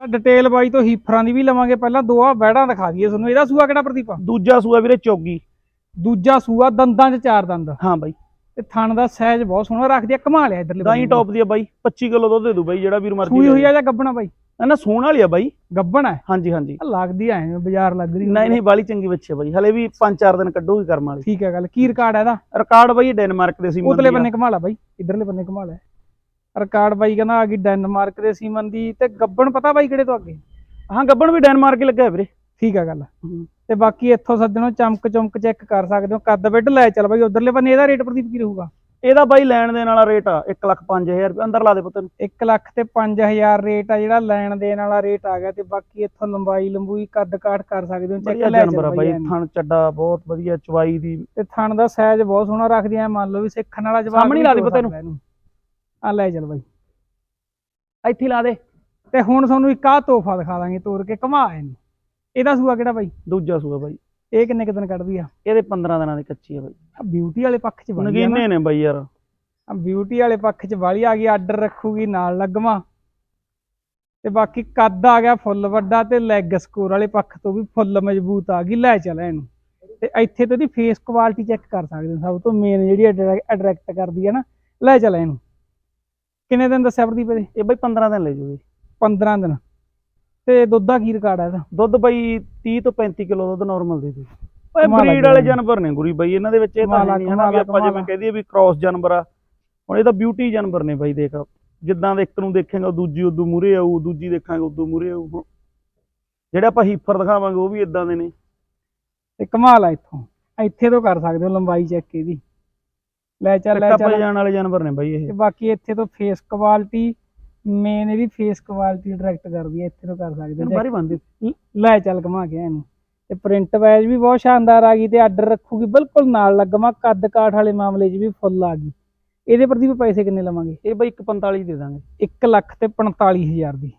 ਡਿਟੇਲ ਬਾਈ ਤੋਂ ਹੀਫਰਾਂ ਦੀ ਵੀ ਲਵਾਂਗੇ ਪਹਿਲਾਂ ਦੋ ਆ ਬੈੜਾਂ ਦਿਖਾ ਦਈਏ ਤੁਹਾਨੂੰ। ਇਹਦਾ ਸੂਆ ਕਿਹੜਾ ਪ੍ਰਦੀਪ? ਦੂਜਾ ਸੂਆ ਵੀਰੇ ਚੋਗੀ। ਦੂਜਾ ਸੂਆ ਦੰਦਾਂ 'ਚ ਚਾਰ ਦੰਦ। ਹਾਂ ਬਾਈ। ਤੇ ਥਣ ਦਾ ਸਾਈਜ਼ ਬਹੁਤ ਸੋਹਣਾ ਰੱਖਦੀ ਆ ਕਮਾ ਲਿਆ ਇਧਰਲੇ ਗਾਈ ਟੌਪ ਦੀ ਆ ਬਾਈ 25 ਕਿਲੋ ਦੁੱਧ ਦੇ ਦੂ ਬਾਈ ਜਿਹੜਾ ਵੀਰ ਮਰਜ਼ੀ ਸੂਈ ਹੋਈ ਆ ਜਾਂ ਗੱਬਣਾ ਬਾਈ? ਨਾ ਨਾ ਸੋਹਣ ਵਾਲੀ ਆ ਬਾਈ। ਗੱਬਣ ਹੈ? ਹਾਂਜੀ ਹਾਂਜੀ। ਲੱਗਦੀ ਐ ਬਾਜ਼ਾਰ ਲੱਗ ਰਹੀ ਨਹੀਂ ਨਹੀਂ ਬਾਲੀ ਚੰਗੀ ਬੱਚੀ ਆ ਬਾਈ। ਹਲੇ ਵੀ 5-4 ਦਿਨ ਕੱਢੂਗੀ ਕਰਮ ਵਾਲੀ। ਠੀਕ ਹੈ ਗੱਲ ਕੀ ਰਿਕਾਰਡ ਹੈ ਇਹਦਾ? ਰਿਕਾਰਡ ਬਾਈ ਡੈਨਮਾਰਕ ਦੇ ਸੀ ਉਤਲੇ ਬੰਨੇ ਕਮਾ ਲਾ ਬਾਈ ਇਧਰਲੇ ਬੰਨੇ ਕਮਾ ਲੈ। ਰਿਕਾਰਡ ਬਾਈ ਕਹਿੰਦਾ ਆ ਗਈ ਡੈਨਮਾਰਕ ਦੇ ਸੀਮਨ ਦੀ ਤੇ ਗੱਬਣ ਪਤਾ ਬਾਈ ਕਿਹੜੇ ਤੋਂ ਅੱਗੇ? ਹਾਂ ਗੱਬਣ ਵੀ ਡੈਨਮਾਰਕ ਹੀ ਲੱਗਾ ਵੀਰੇ। ਠੀਕ ਆ ਗੱਲ। ਤੇ ਬਾਕੀ ਇੱਥੋਂ ਸੱਜਣੋ ਚਮਕ ਚਮਕ ਚੈੱਕ ਕਰ ਸਕਦੇ ਹੋ। ਕੱਦ ਬੈੱਡ ਲੈ ਚੱਲ ਬਾਈ ਉਧਰਲੇ ਬੰਨੇ ਇਹਦਾ ਰੇਟ ਪ੍ਰਦੀਪ ਕੀ ਰਹੂਗਾ? ਇਹਦਾ ਬਾਈ ਲੈਣ ਦੇਣ ਵਾਲਾ ਰੇਟ ਆ 1 ਲੱਖ 5000 ਰੁਪਏ ਅੰਦਰ ਲਾ ਦੇ ਪੁੱਤ ਨੂੰ 1 ਲੱਖ ਤੇ 5000 ਰੇਟ ਆ ਜਿਹੜਾ ਲੈਣ ਦੇਣ ਵਾਲਾ ਰੇਟ ਆ ਗਿਆ ਤੇ ਬਾਕੀ ਇੱਥੋਂ ਲੰਬਾਈ ਲੰਬੂਈ ਕੱਦ ਕਾਠ ਕਰ ਸਕਦੇ ਹੋ ਚੈੱਕ ਵਧੀਆ ਲੈ ਜਾਨਵਰ ਆ ਚੱਲ ਬਾਈ ਬਾਈ ਥਣ ਚੱਡਾ ਬਹੁਤ ਵਧੀਆ ਚਵਾਈ ਦੀ। ਤੇ ਥਣ ਦਾ ਸਾਈਜ਼ ਬਹੁਤ ਸੋਹਣਾ ਰੱਖਦੀ ਐ ਮੰਨ ਲਓ ਵੀ ਸਿੱਖਣ ਵਾਲਾ ਜਵਾਬ ਸਾਹਮਣੇ ਲਾ ਦੇ ਪੁੱਤ ਇਹਨੂੰ। ਆ ਲੈ ਚੱਲ ਬਾਈ। ਇੱਥੇ ਲਾ ਦੇ। ਤੇ ਹੁਣ ਤੁਹਾਨੂੰ ਇੱਕ ਆਹ ਤੋਹਫਾ ਦਿਖਾ ਦਾਂਗੇ ਤੋਰ ਕੇ ਘਮਾ ਇਹਨੂੰ। ਇਹਦਾ ਸੂਆ ਕਿਹੜਾ ਬਾਈ? ਦੂਜਾ ਸੂਆ ਬਾਈ। ਇਹ ਕਿੰਨੇ ਕੁ ਦਿਨ ਕੱਢਦੀ ਆ? ਇਹਦੇ 15 ਦਿਨਾਂ ਦੀ ਕੱਚੀ ਆ ਬਾਈ। ਆ ਬਿਊਟੀ ਵਾਲੇ ਪੱਖ 'ਚ ਬਣ ਗਈ ਨਗੀਨੇ ਨੇ ਬਾਈ ਯਾਰ। ਆ ਬਿਊਟੀ ਵਾਲੇ ਪੱਖ 'ਚ ਵਾਲੀ ਆ ਗਈ ਆਰਡਰ ਰੱਖੂਗੀ ਨਾਲ ਲੱਗਵਾ। ਤੇ ਬਾਕੀ ਕੱਦ ਆ ਗਿਆ ਫੁੱਲ ਵੱਡਾ ਤੇ ਲੈਗ ਸਕੋਰ ਵਾਲੇ ਪੱਖ ਤੋਂ ਵੀ ਫੁੱਲ ਮਜ਼ਬੂਤ ਆ ਗਈ। ਲੈ ਚੱਲ ਇਹਨੂੰ। ਤੇ ਇੱਥੇ ਤੋਂ ਦੀ ਫੇਸ ਕੁਆਲਿਟੀ ਚੈੱਕ ਕਰ ਸਕਦੇ ਹੋ। ਸਭ ਤੋਂ ਮੇਨ ਜਿਹੜੀ ਅਟਰੈਕਟ ਕਰਦੀ ਹੈ ਨਾ ਲੈ ਚੱਲ ਇਹਨੂੰ। ਕਿੰਨੇ ਦਿਨ ਦੱਸਿਆ ਪ੍ਰਦੀਪ ਇਹਦੇ? ਇਹ ਬਾਈ 15 ਦਿਨ ਲੈ ਜੂਗੀ। 15 ਦਿਨ। ਤੇ ਦੁੱਧ ਦਾ ਕੀ ਰਿਕਾਰਡ ਹੈ ਇਹਦਾ? ਦੁੱਧ ਬਾਈ 30 ਤੋਂ 35 ਕਿਲੋ ਦੁੱਧ ਨਾਰਮਲ ਦੇ ਦੂ ਓਏ ਕਮਾਲ ਆ ਬਰੀਡ ਵਾਲੇ। ਜਾਨਵਰ ਨੇ ਗੁਰੀ ਬਾਈ ਇਹਨਾਂ ਦੇ ਵਿੱਚ ਇਹ ਤਾਂ ਕਮਾਲ ਆ, ਨਹੀਂ ਹੈ ਨਾ ਵੀ ਆ, ਆਪਾਂ ਜਿਵੇਂ ਕਮਾਲ ਆ। ਕਹਿ ਦਈਏ ਵੀ ਕ੍ਰਾਸ ਜਾਨਵਰ ਆ। ਹੁਣ ਇਹ ਤਾਂ ਬਿਊਟੀ ਜਾਨਵਰ ਨੇ ਬਾਈ ਦੇਖ। ਜਿੱਦਾਂ ਦੇ ਇੱਕ ਨੂੰ ਦੇਖੇਗਾ ਦੂਜੀ ਉਦੋਂ ਮੂਰੇ ਆਊ ਦੂਜੀ ਦੇਖਾਂਗੇ ਉਦੋਂ ਮੂਰੇ ਆਊ ਹੁਣ। ਜਿਹੜੇ ਆਪਾਂ ਹੀਫਰ ਦਿਖਾਵਾਂਗੇ ਉਹ ਵੀ ਇਦਾਂ ਦੇ ਨੇ। ਤੇ ਕਮਾਲ ਆ ਇੱਥੋਂ। ਇੱਥੇ ਤੋਂ ਕਰ ਸਕਦੇ ਹੋ ਲੰਬਾਈ ਚੈੱਕ ਇਹਦੀ। ਲੈ ਚੱਲ ਲੈ ਟੱਪਾ ਚੱਲ। ਜਾਣ ਵਾਲੇ ਜਾਨਵਰ ਨੇ ਬਾਈ ਤੇ ਇਹ ਬਾਕੀ ਇੱਥੇ ਤੋਂ ਫੇਸ ਕੁਆਲਿਟੀ ਮੇਨ ਇਹਦੀ ਫੇਸ ਕੁਆਲਿਟੀ ਡਾਇਰੈਕਟ ਕਰਦੀ ਹੈ ਇੱਥੇ ਤੋਂ ਕਰ ਸਕਦੇ ਹੀ ਬੰਦ ਲ- ਚੱਲ ਘਮਾ ਕੇ ਇਹਨੂੰ। ਤੇ ਪ੍ਰਿੰਟ ਵਾਈਜ਼ ਵੀ ਬਹੁਤ ਸ਼ਾਨਦਾਰ ਆ ਗਈ ਤੇ ਆਰਡਰ ਰੱਖੂਗੀ ਬਿਲਕੁਲ ਨਾਲ ਲੱਗਮਾ ਕੱਦ ਕਾਠ ਵਾਲੇ ਮਾਮਲੇ 'ਚ ਵੀ ਫੁੱਲ ਆ ਗਈ। ਇਹਦੇ ਪ੍ਰਤੀ ਵੀ ਪੈਸੇ ਕਿੰਨੇ ਲਵਾਂਗੇ? ਇਹ ਬਾਈ 145 ਦੇ ਦਾਂਗੇ। 1 ਲੱਖ ਤੇ 45000 ਦੀ।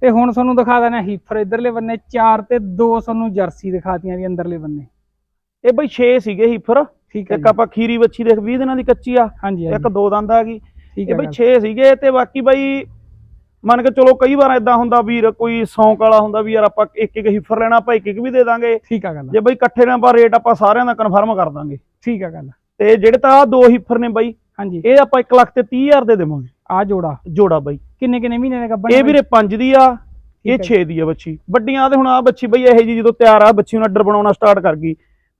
ਤੇ ਹੁਣ ਤੁਹਾਨੂੰ ਦਿਖਾ ਦੇਣਾ ਹੀਫਰ ਇਧਰਲੇ ਬੰਨੇ 4 ਤੇ 2 ਤੁਹਾਨੂੰ ਜਰਸੀ ਦਿਖਾਤੀਆਂ ਦੀ ਅੰਦਰਲੇ ਬੰਨੇ। ਇਹ ਬਾਈ 6 ਸੀਗੇ ਹੀਫਰ ਠੀਕ ਹੈ ਇੱਕ। ਆਪਾਂ ਖੀਰੀ ਬੱਚੀ ਦੇਖ 20 ਦਿਨਾਂ ਦੀ ਕੱਚੀ ਆ। ਹਾਂਜੀ ਇੱਕ ਦੋ ਦੰਦ ਆ ਗਈ। ਇਹ ਬਈ ਗੱਲ। 6 ਸੀਗੇ ਤੇ ਬਾਕੀ ਬਾਈ ਮੰਨ ਕੇ ਚਲੋ ਕਈ ਵਾਰ ਇਦਾਂ ਹੁੰਦਾ ਵੀਰ ਕੋਈ ਸੌਂਕ ਵਾਲਾ ਹੁੰਦਾ ਵੀ ਯਾਰ ਆਪਾਂ ਇੱਕ ਇੱਕ ਹਿੱਫਰ ਲੈਣਾ ਆਪਾਂ ਇੱਕ ਇੱਕ ਵੀ ਦੇ ਦਾਂਗੇ। ਠੀਕ ਆ ਗੱਲ ਜੇ ਬਈ ਇਕੱਠੇ ਨਾਲ ਆਪਾਂ ਰੇਟ ਆਪਾਂ ਸਾਰਿਆਂ ਦਾ ਕਨਫਰਮ ਕਰ ਦਾਂਗੇ। ਠੀਕ ਆ ਗੱਲ ਤੇ ਜਿਹੜੇ ਤਾਂ ਆ ਦੋ ਹਿੱਫਰ ਨੇ ਬਾਈ ਹਾਂਜੀ। ਇਹ ਆਪਾਂ 1 ਲੱਖ ਤੇ 30000 ਦੇ ਦੇਵਾਂਗੇ। ਆ ਜੋੜਾ। ਜੋੜਾ ਬਾਈ। ਕਿੰਨੇ ਕਿੰਨੇ ਮਹੀਨੇ ਦੇ ਗੱਬਣ ਇਹ ਵੀਰੇ 5 ਦੀ ਆ ਇਹ ਠੀਕ ਹੈ 6 ਦੀ ਆ ਬੱਚੀ। ਵੱਡੀਆਂ ਤੇ ਹੁਣ ਆ ਬੱਚੀ ਬਈ ਇਹ ਜੀ ਜਦੋਂ ਤਿਆਰ ਆ ਬੱਚੀ ਨੂੰ ਅੱਡਰ ਬਣਾਉਣਾ ਸਟਾਰਟ ਕਰ ਗਈ।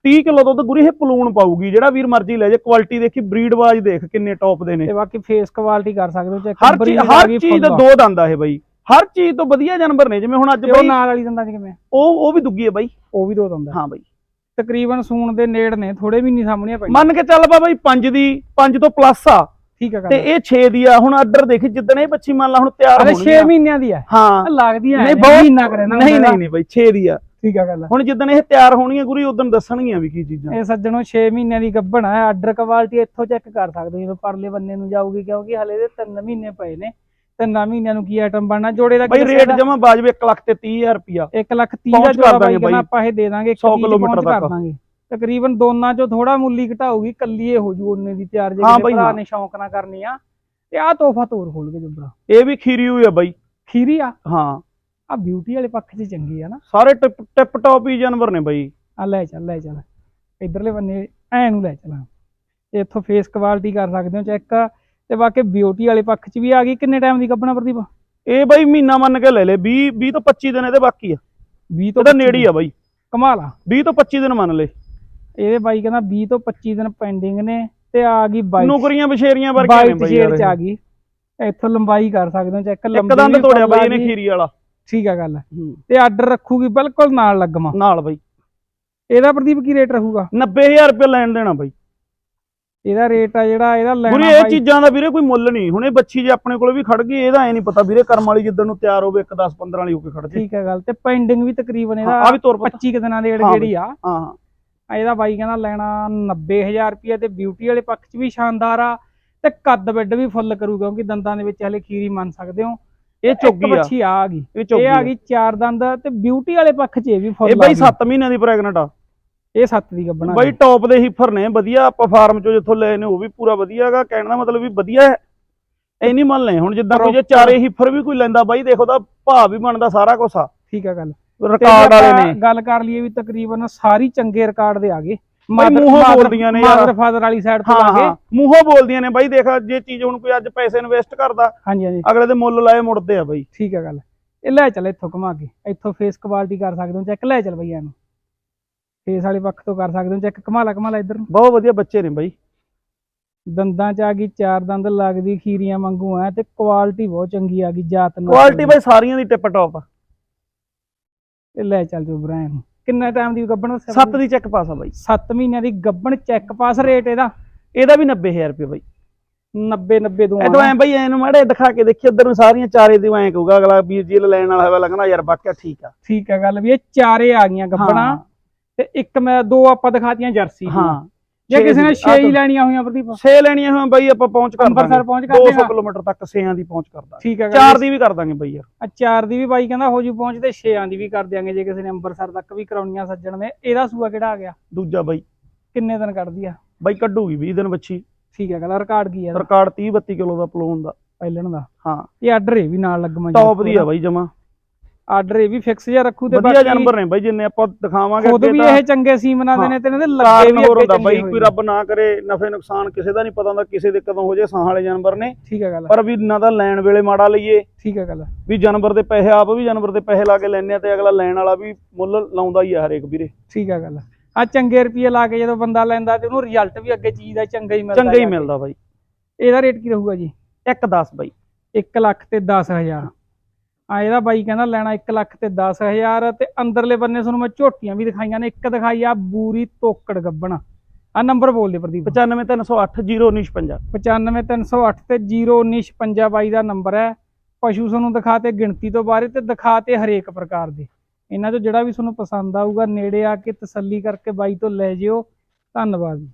30 ਕਿਲੋ ਦੁੱਧ ਗੁਰੀ ਇਹ ਪਲੂਣ ਪਾਊਗੀ ਜਿਹੜਾ ਵੀਰ ਮਰਜ਼ੀ ਲੈ ਜੇ ਕੁਆਲਿਟੀ ਦੇਖੀ ਬਰੀਡ ਵਾਜ ਦੇਖ ਕਿੰਨੇ ਟੌਪ ਦੇ ਨੇ। ਤੇ ਬਾਕੀ ਫੇਸ ਕੁਆਲਿਟੀ ਕਰ ਸਕਦੇ ਹੋ ਚੈੱਕ ਹਰ ਚੀਜ਼ ਹਰ ਚੀਜ਼ ਦੇ ਦੋ ਦੰਦ ਆ ਇਹ ਬਾਈ। ਹਰ ਚੀਜ਼ ਤੋਂ ਵਧੀਆ ਜਾਨਵਰ ਨੇ ਜਿਵੇਂ ਹੁਣ ਅੱਜ ਉਹ ਨਾਲ ਵਾਲੀ ਦੰਦਾਂ ਚ ਕਿਵੇਂ? ਉਹ ਉਹ ਵੀ ਦੁੱਗੀ ਹੈ ਬਾਈ। ਉਹ ਵੀ ਦੋ ਦੰਦਾਂ ਹਾਂ ਬਾਈ। ਤਕਰੀਬਨ ਸੂਣ ਦੇ ਨੇੜ ਨੇ ਥੋੜੇ ਵੀ ਨਹੀਂ ਸਾਹਮਣੇ ਪਈ ਮੰਨ ਕੇ ਚੱਲ ਬਾ ਬਾਈ 5 ਦੀ 5 ਤੋਂ ਪਲੱਸ ਆ। ਠੀਕ ਆ ਤੇ ਇਹ 6 ਦੀ ਆ। ਹੁਣ ਆਰਡਰ ਦੇਖ ਜਿੱਦਣ ਇਹ ਬੱਚੀ ਮੰਨ ਲਾ ਹੁਣ ਤਿਆਰ ਅਰੇ ਹੋਣੀ 6 ਆ ਮਹੀਨਿਆਂ ਦੀ ਆ। ਹਾਂ। ਲੱਗਦੀ ਆ ਨਹੀਂ ਬਹੁਤ ਮਹੀਨਾ ਕਰੇ ਨਾ ਨਹੀਂ ਨਹੀਂ ਨਹੀਂ ਬਾਈ 6 ਦੀ ਆ। ਠੀਕ ਆ ਗੱਲ ਹੁਣ ਜਿੱਦਣ ਇਹ ਤਿਆਰ ਹੋਣੀ ਆ ਗੁਰੀ ਉਦੋਂ ਦੱਸਣਗੀਆਂ ਵੀ ਕੀ ਚੀਜ਼ਾਂ। ਇਹ ਸੱਜਣੋ 6 ਮਹੀਨਿਆਂ ਦੀ ਗੱਭਣ ਆ ਆਰਡਰ ਕੁਆਲਿਟੀ ਇੱਥੋਂ ਚੈੱਕ ਕਰ ਸਕਦੇ ਜਦੋਂ ਪਰਲੇ ਬੰਨੇ ਨੂੰ ਜਾਊਗੀ ਕਿਉਂਕਿ ਹਲੇ ਦੇ 3 ਮਹੀਨੇ ਪਏ ਨੇ। ਤਿੰਨਾਂ ਮਹੀਨਿਆਂ ਨੂੰ ਕੀ ਆਈਟਮ ਬਣਨਾ? ਜੋੜੇ ਦਾ ਬਾਈ ਰੇਟ ਜਮਾ ਬਾਜਵੇ 1 ਲੱਖ ਤੇ 30000 ਰੁਪਿਆ 1 ਲੱਖ 30 ਦਾ ਜੋੜਾ ਬਾਈ ਕਹਿੰਦਾ। ਆਪਾਂ ਇਹ ਦੇ ਦਾਂਗੇ 100 ਕਿਲੋਮੀਟਰ ਤੱਕ। ਤਕਰੀਬਨ ਦੋਨਾਂ ਚੋਂ ਥੋੜਾ ਮੁੱਲੀ ਘਟਾਊਗੀ ਕੱਲੀ ਇਹ ਹੋ ਜੂ ਉਹਨੇ ਦੀ ਤਿਆਰ ਜੇ ਭਰਾ। ਨੇ ਸ਼ੌਂਕ ਨਾ ਕਰਨੀ ਆ। ਤੇ ਆਹ ਤੋਹਫਾ ਤੋਰ ਖੋਲ ਕੇ ਜੁਬਰਾ ਇਹ ਵੀ ਖੀਰੀ ਹੋਈ ਆ ਬਾਈ। ਖੀਰੀ ਆ? ਹਾਂ। ਆ ਬਿਊਟੀ ਵਾਲੇ ਪੱਖ 'ਚ ਚੰਗੀ ਆ ਨਾ। ਸਾਰੇ ਟਿਪ ਟਿਪ ਟੌਪ ਹੀ ਜਾਨਵਰ ਨੇ ਬਾਈ। ਆ ਲੈ ਚੱਲ ਲੈ ਚੱਲ। ਇਧਰਲੇ ਬੰਨੇ ਐ ਨੂੰ ਲੈ ਚੱਲ। ਇੱਥੋਂ ਫੇਸ ਕੁਆਲਿਟੀ ਕਰ ਸਕਦੇ ਹੋ ਚੈੱਕ ਤੇ ਬਾਕੀ ਬਿਊਟੀ ਵਾਲੇ ਪੱਖ 'ਚ ਵੀ ਆ ਗਈ। ਕਿੰਨੇ ਟਾਈਮ ਦੀ ਗੱਬਣਾ ਪ੍ਰਦੀਪ? ਇਹ ਬਾਈ ਮਹੀਨਾ ਮੰਨ ਕੇ ਲੈ ਲੈ। 20 20 ਤੋਂ 25 ਦਿਨ ਇਹਦੇ ਬਾਕੀ ਆ। 20 ਤੋਂ 25 ਨੇੜੇ ਆ ਬਾਈ। ਕਮਾਲ ਆ। 20 ਤੋਂ 25 ਦਿਨ ਮੰਨ ਲੈ। ਇਹਦੇ ਬਾਈ ਕਹਿੰਦਾ 20 ਤੋਂ 25 ਦਿਨ ਪੈਂਡਿੰਗ ਨੇ। ਤੇ ਆ ਗਈ 22 ਨੌਕਰੀਆਂ ਬਸ਼ੇਰੀਆਂ ਵਰਗੀਆਂ ਨੇ 22 ਬਾਈ ਸ਼ੇਰ ਯਾਰ ਚ ਆ ਗਈ। ਇੱਥੋਂ ਲੰਬਾਈ ਕਰ ਸਕਦੇ ਹੋ ਚੈੱਕ ਇੱਕ ਦੰਦ ਤੋੜਿਆ ਬਾਈ ਇਹਨੇ ਖੀਰੀ ਵਾਲਾ। ਠੀਕ ਆ ਗੱਲ। ਤੇ ਆਰਡਰ ਰੱਖੂਗੀ ਬਿਲਕੁਲ ਨਾਲ ਲੱਗਮਾ। ਨਾਲ ਬਾਈ। ਇਹਦਾ ਪ੍ਰਦੀਪ ਕੀ ਰੇਟ ਰਹੂਗਾ? 90000 ਰੁਪਏ ਲੈਣ ਦੇਣਾ ਬਾਈ। ਇਹਦਾ ਰੇਟ ਆ ਜਿਹੜਾ ਇਹਦਾ ਲੈਣਾ ਵੀਰੇ ਇਹ ਬਾਈ- ਚੀਜ਼ਾਂ ਦਾ ਵੀਰੇ ਕੋਈ ਮੁੱਲ ਨਹੀਂ। ਹੁਣ ਇਹ ਬੱਚੀ ਜੇ ਆਪਣੇ ਕੋਲ ਵੀ ਖੜ ਗਈ ਇਹਦਾ ਐ ਨਹੀਂ ਪਤਾ ਵੀਰੇ ਕਰਮ ਵਾਲੀ ਜਿੱਦਣ ਨੂੰ ਤਿਆਰ ਹੋਵੇ 1 10 15 ਵਾਲੀ ਹੋ ਕੇ ਖੜ ਜੇ। ਠੀਕ ਹੈ ਗੱਲ ਤੇ ਪੈਂਡਿੰਗ ਵੀ ਤਕਰੀਬਨ ਇਹਦਾ ਆ ਵੀ ਤੋਰ ਪਤਾ। 25 ਕੁ ਦਿਨਾਂ ਦੇ ਹਾਂ ਜਿਹੜੀ ਆ। ਹਾਂ ਹਾਂ। ਆ ਇਹਦਾ ਬਾਈ ਕਹਿੰਦਾ ਲੈਣਾ 90000 ਰੁਪਏ ਤੇ ਬਿਊਟੀ ਵਾਲੇ ਪੱਖ 'ਚ ਵੀ ਸ਼ਾਨਦਾਰ ਆ। ਤੇ ਕੱਦ ਵਿੱਡ ਵੀ ਫੁੱਲ ਕਰੂ ਕਿਉਂਕਿ ਦੰਦਾਂ ਦੇ ਵਿੱਚ ਹਲੇ ਖੀਰੀ ਮੰਨ ਸਕਦੇ ਹੋ। ਇਹ ਚੁੱਗੀ ਆ। ਬੱਚੀ ਆ ਗਈ। ਇਹ ਆ ਗਈ ਚਾਰ ਦੰਦ ਤੇ ਬਿਊਟੀ ਵਾਲੇ ਪੱਖ 'ਚ ਇਹ ਵੀ ਫੁੱਲ ਇਹ ਬਾਈ ਆ ਗਈ। 7 ਮਹੀਨਿਆਂ ਦੀ ਪ੍ਰੈਗਨੈਂਟ ਆ। ਇਹ 7 ਦੀ ਗੱਬਣਾ ਬਾਈ ਟੌਪ ਦੇ ਹੀਫਰ ਨੇ ਵਧੀਆ ਆਪਾਂ ਫਾਰਮ ਚੋਂ ਜਿੱਥੋਂ ਲਏ ਨੇ ਉਹ ਵੀ ਪੂਰਾ ਵਧੀਆ ਹੈਗਾ। ਕਹਿਣ ਦਾ ਮਤਲਬ ਵੀ ਵਧੀਆ ਹੈ। ਇਹ ਨਹੀਂ ਮੰਨ ਲੈ ਹੁਣ ਜਿੱਦਾਂ ਕੋਈ ਜੇ ਚਾਰੇ ਹੀਫਰ ਵੀ ਕੋਈ ਲੈਂਦਾ ਬਾਈ ਦੇਖੋ ਤਾਂ ਭਾਅ ਵੀ ਬਣਦਾ ਸਾਰਾ ਕੁਛ ਆ। ਠੀਕ ਆ ਗੱਲ। ਰਿਕਾਰਡ ਵਾਲੇ ਨੇ। ਗੱਲ ਕਰ ਲਈਏ ਵੀ ਤਕਰੀਬਨ ਸਾਰੀ ਚੰਗੇ ਰਿਕਾਰਡ ਦੇ ਆ ਗਏ। ਬਾਈ ਮੂੰਹੋਂ ਬੋਲਦੀਆਂ ਨੇ ਯਾਰ। ਮਾਦਰ ਫਾਦਰ ਵਾਲੀ ਸਾਈਡ ਤੋਂ ਹਾਂ ਲਾ ਕੇ। ਮੂੰਹੋਂ ਬੋਲਦੀਆਂ ਨੇ ਬਾਈ ਦੇਖ ਜੇ ਚੀਜ਼ ਹੁਣ ਕੋਈ ਅੱਜ ਪੈਸੇ ਇਨਵੈਸਟ ਕਰਦਾ ਹਾਂਜੀ ਹਾਂਜੀ। ਅਗਲੇ ਦੇ ਮੁੱਲ ਲਾਏ ਮੁੜਦੇ ਆ ਬਾਈ। ਠੀਕ ਹੈ ਗੱਲ। ਇਹ ਲੈ ਚੱਲ ਇੱਥੋਂ ਘੁਮਾ ਕੇ। ਇੱਥੋਂ ਫੇਸ ਕੁਆਲਿਟੀ ਕਰ ਸਕਦੇ ਹੋ ਚੈੱਕ ਲੈ ਚੱਲ ਬਈ ਇਹਨੂੰ। ਫੇਸ ਵਾਲੇ ਪੱਖ ਤੋਂ ਕਰ ਸਕਦੇ ਹੋ ਚੈੱਕ ਘੁਮਾ ਲਾ ਘੁਮਾ ਲਾ ਇੱਧਰ ਨੂੰ। ਬਹੁਤ ਵਧੀਆ ਬੱਚੇ ਨੇ ਬਾਈ। ਦੰਦਾਂ ਚ ਆ ਗਈ ਚਾਰ ਦੰਦ ਲੱਗਦੀ ਖੀਰੀਆਂ ਵਾਂਗੂ ਆ ਤੇ ਕੁਆਲਿਟੀ ਬਹੁਤ ਚੰਗੀ ਆ ਗਈ ਜਾਤ ਨਾਲ ਕੁਆਲਿਟੀ ਬਾਈ ਸਾਰੀਆਂ ਦੀ ਟਿਪ ਟੌਪ ਆ। ਇਹ ਲੈ ਚੱਲ ਜੋ ਬਰਾ ਇਹਨੂੰ ਕਿੰਨਾ ਟਾਈਮ ਦੀ ਗੱਬਣ 7 ਦੀ? ਚੈੱਕ ਪਾਸ ਆ ਬਾਈ। 7 ਮਹੀਨਿਆਂ ਦੀ ਗੱਬਣ ਚੈੱਕ ਪਾਸ ਰੇਟ ਇਹਦਾ। ਇਹਦਾ ਵੀ 90000 ਰੁਪਏ ਬਾਈ। 90 90 ਤੋਂ ਐ ਬਾਈ ਐਨੂੰ ਮਾੜੇ ਦਿਖਾ ਕੇ ਦੇਖੀ ਉਧਰ ਨੂੰ ਸਾਰੀਆਂ ਚਾਰੇ ਦੀ ਐਂ ਕਹੂਗਾ ਅਗਲਾ ਵੀਰ ਜੀ ਲੈਣ ਵਾਲਾ ਹੋਵੇ ਲੱਗਣਾ ਯਾਰ ਵਾਕਿਆ ਠੀਕ ਆ। ਠੀਕ ਹੈ ਗੱਲ ਵੀ ਇਹ ਚਾਰੇ ਆ ਗਈਆਂ ਗੱਬਣਾ ਤੇ ਇੱਕ ਮੈਂ ਦੋ ਆਪਾਂ ਦਿਖਾਤੀਆਂ ਜਰਸੀ ਹਾਂ। ਜੇ ਕਿਸੇ ਨੇ ਛੇ 6 ਹੀ ਲੈਣੀਆਂ ਹੋਈਆਂ ਪ੍ਰਦੀਪ? ਛੇ ਲੈਣੀਆਂ ਹੋਣ ਬਾਈ ਆਪਾਂ ਪਹੁੰਚ ਕਰ ਦਾਂਗੇ। ਅੰਮ੍ਰਿਤਸਰ ਪਹੁੰਚ ਕਰ 200 ਦੇਗਾ ਕਿਲੋਮੀਟਰ ਤੱਕ ਛੇਆਂ ਦੀ ਪਹੁੰਚ ਕਰਦਾ ਠੀਕ ਹੈ ਚਾਰ ਦੀ ਵੀ ਕਰ ਦਾਂਗੇ ਬਾਈ ਯਾਰ। ਆ ਚਾਰ ਦੀ ਵੀ ਬਾਈ ਕਹਿੰਦਾ ਹੋ ਜੂ ਪਹੁੰਚ ਤੇ ਛੇਆਂ ਦੀ ਵੀ ਕਰ ਦਿਆਂਗੇ ਜੇ ਕਿਸੇ ਨੇ ਅੰਮ੍ਰਿਤਸਰ ਤੱਕ ਵੀ ਕਰਾਉਣੀਆਂ ਸੱਜਣ ਨੇ। ਇਹਦਾ ਸੂਆ ਕਿਹੜਾ ਆ ਗਿਆ? ਦੂਜਾ ਬਾਈ। ਕਿੰਨੇ ਦਿਨ ਕੱਢਦੀ ਆ? ਬਾਈ ਕੱਢੂਗੀ 20 ਦਿਨ ਬੱਚੀ। ਠੀਕ ਹੈ ਗੱਲ ਰਿਕਾਰਡ ਕੀ ਆ ਰਿਕਾਰਡ 30 32 ਕਿਲੋ ਦਾ ਪਲੋਨ ਦਾ। ਪਹਿਲਣ ਦਾ। ਹਾਂ। ਇਹ ਆਰਡਰ ਇਹ ਵੀ ਨਾਲ ਲੱਗਮਾ ਟੌਪ ਦੀ ਆ ਬਾਈ ਜਮਾ। ਆਰਡਰ ਇਹ ਵੀ ਫਿਕਸ ਜਿਹਾ ਰੱਖੂ ਤੇ ਵਧੀਆ ਜਾਨਵਰ ਨੇ ਬਾਈ ਜਿੰਨੇ ਆਪਾਂ ਦਿਖਾਵਾਂਗੇ ਖੁਦ ਵੀ ਇਹ ਚੰਗੇ ਸੀਮਨਾਂ ਦੇ ਨੇ ਤੇ ਇਹਨਾਂ ਦੇ ਲੱਗੇ ਵੀ ਅੱਗੇ ਚੰਗੇ ਬਾਈ ਕੋਈ। ਰੱਬ ਨਾ ਕਰੇ ਨਫੇ ਨੁਕਸਾਨ ਕਿਸੇ ਦਾ ਨਹੀਂ ਪਤਾ ਹੁੰਦਾ ਕਿਸੇ ਦੇ ਕਦੋਂ ਹੋ ਜੇ ਸਾਹ ਵਾਲੇ ਜਾਨਵਰ ਨੇ। ਠੀਕ ਹੈ ਗੱਲ ਪਰ ਵੀ ਨਾ ਤਾਂ ਲੈਣ ਵੇਲੇ ਮਾੜਾ ਲਈਏ। ਠੀਕ ਹੈ ਗੱਲ ਵੀ ਜਾਨਵਰ ਦੇ ਪੈਸੇ ਆਪ ਵੀ ਜਾਨਵਰ ਦੇ ਪੈਸੇ ਲਾ ਕੇ ਲੈਣੇ ਆ ਤੇ ਅਗਲਾ ਲੈਣ ਵਾਲਾ ਵੀ ਮੁੱਲ ਲਾਉਂਦਾ ਹੀ ਆ ਹਰੇਕ ਵੀਰੇ। ਠੀਕ ਹੈ ਗੱਲ ਆ। ਚੰਗੇ ਰੁਪਏ ਲਾ ਕੇ ਜਦੋਂ ਬੰਦਾ ਲੈਂਦਾ ਤੇ ਉਹਨੂੰ ਰਿਜ਼ਲਟ ਵੀ ਅੱਗੇ ਚੀਜ਼ ਦਾ ਚੰਗਾ ਹੀ ਮਿਲਦਾ ਚੰਗਾ ਹੀ। ਮਿਲਦਾ ਬਾਈ। ਇਹਦਾ ਰੇਟ ਕੀ ਰਹੂਗਾ ਜੀ? 1 10 ਬਾਈ। 1 ਲੱਖ ਤੇ 10000 ਆ ਇਹਦਾ ਬਾਈ ਕਹਿੰਦਾ ਲੈਣਾ 1 ਲੱਖ ਤੇ 10000 ਤੇ ਅੰਦਰਲੇ ਬੰਨੇ ਤੁਹਾਨੂੰ ਮੈਂ ਝੋਟੀਆਂ ਵੀ ਦਿਖਾਈਆਂ ਨੇ ਇੱਕ ਦਿਖਾਈ ਆ ਬੂਰੀ ਤੋਕੜ ਗੱਬਣ। ਆ ਨੰਬਰ ਬੋਲ ਦੇ ਪ੍ਰਦੀਪ। 95308 0955 95308 ਤੇ 01956 ਬਾਈ ਦਾ ਨੰਬਰ ਹੈ। ਪਸ਼ੂ ਤੁਹਾਨੂੰ ਦਿਖਾਤੇ ਗਿਣਤੀ ਤੋਂ ਬਾਰੇ ਤੇ ਦਿਖਾਤੇ ਹਰੇਕ ਪ੍ਰਕਾਰ ਦੇ। ਇਹਨਾਂ ਚੋਂ ਜਿਹੜਾ ਵੀ ਤੁਹਾਨੂੰ ਪਸੰਦ ਆਊਗਾ ਨੇੜੇ ਆ ਕੇ ਤਸੱਲੀ ਕਰਕੇ ਬਾਈ ਤੋਂ ਲੈ ਜਿਓ। ਧੰਨਵਾਦ ਜੀ।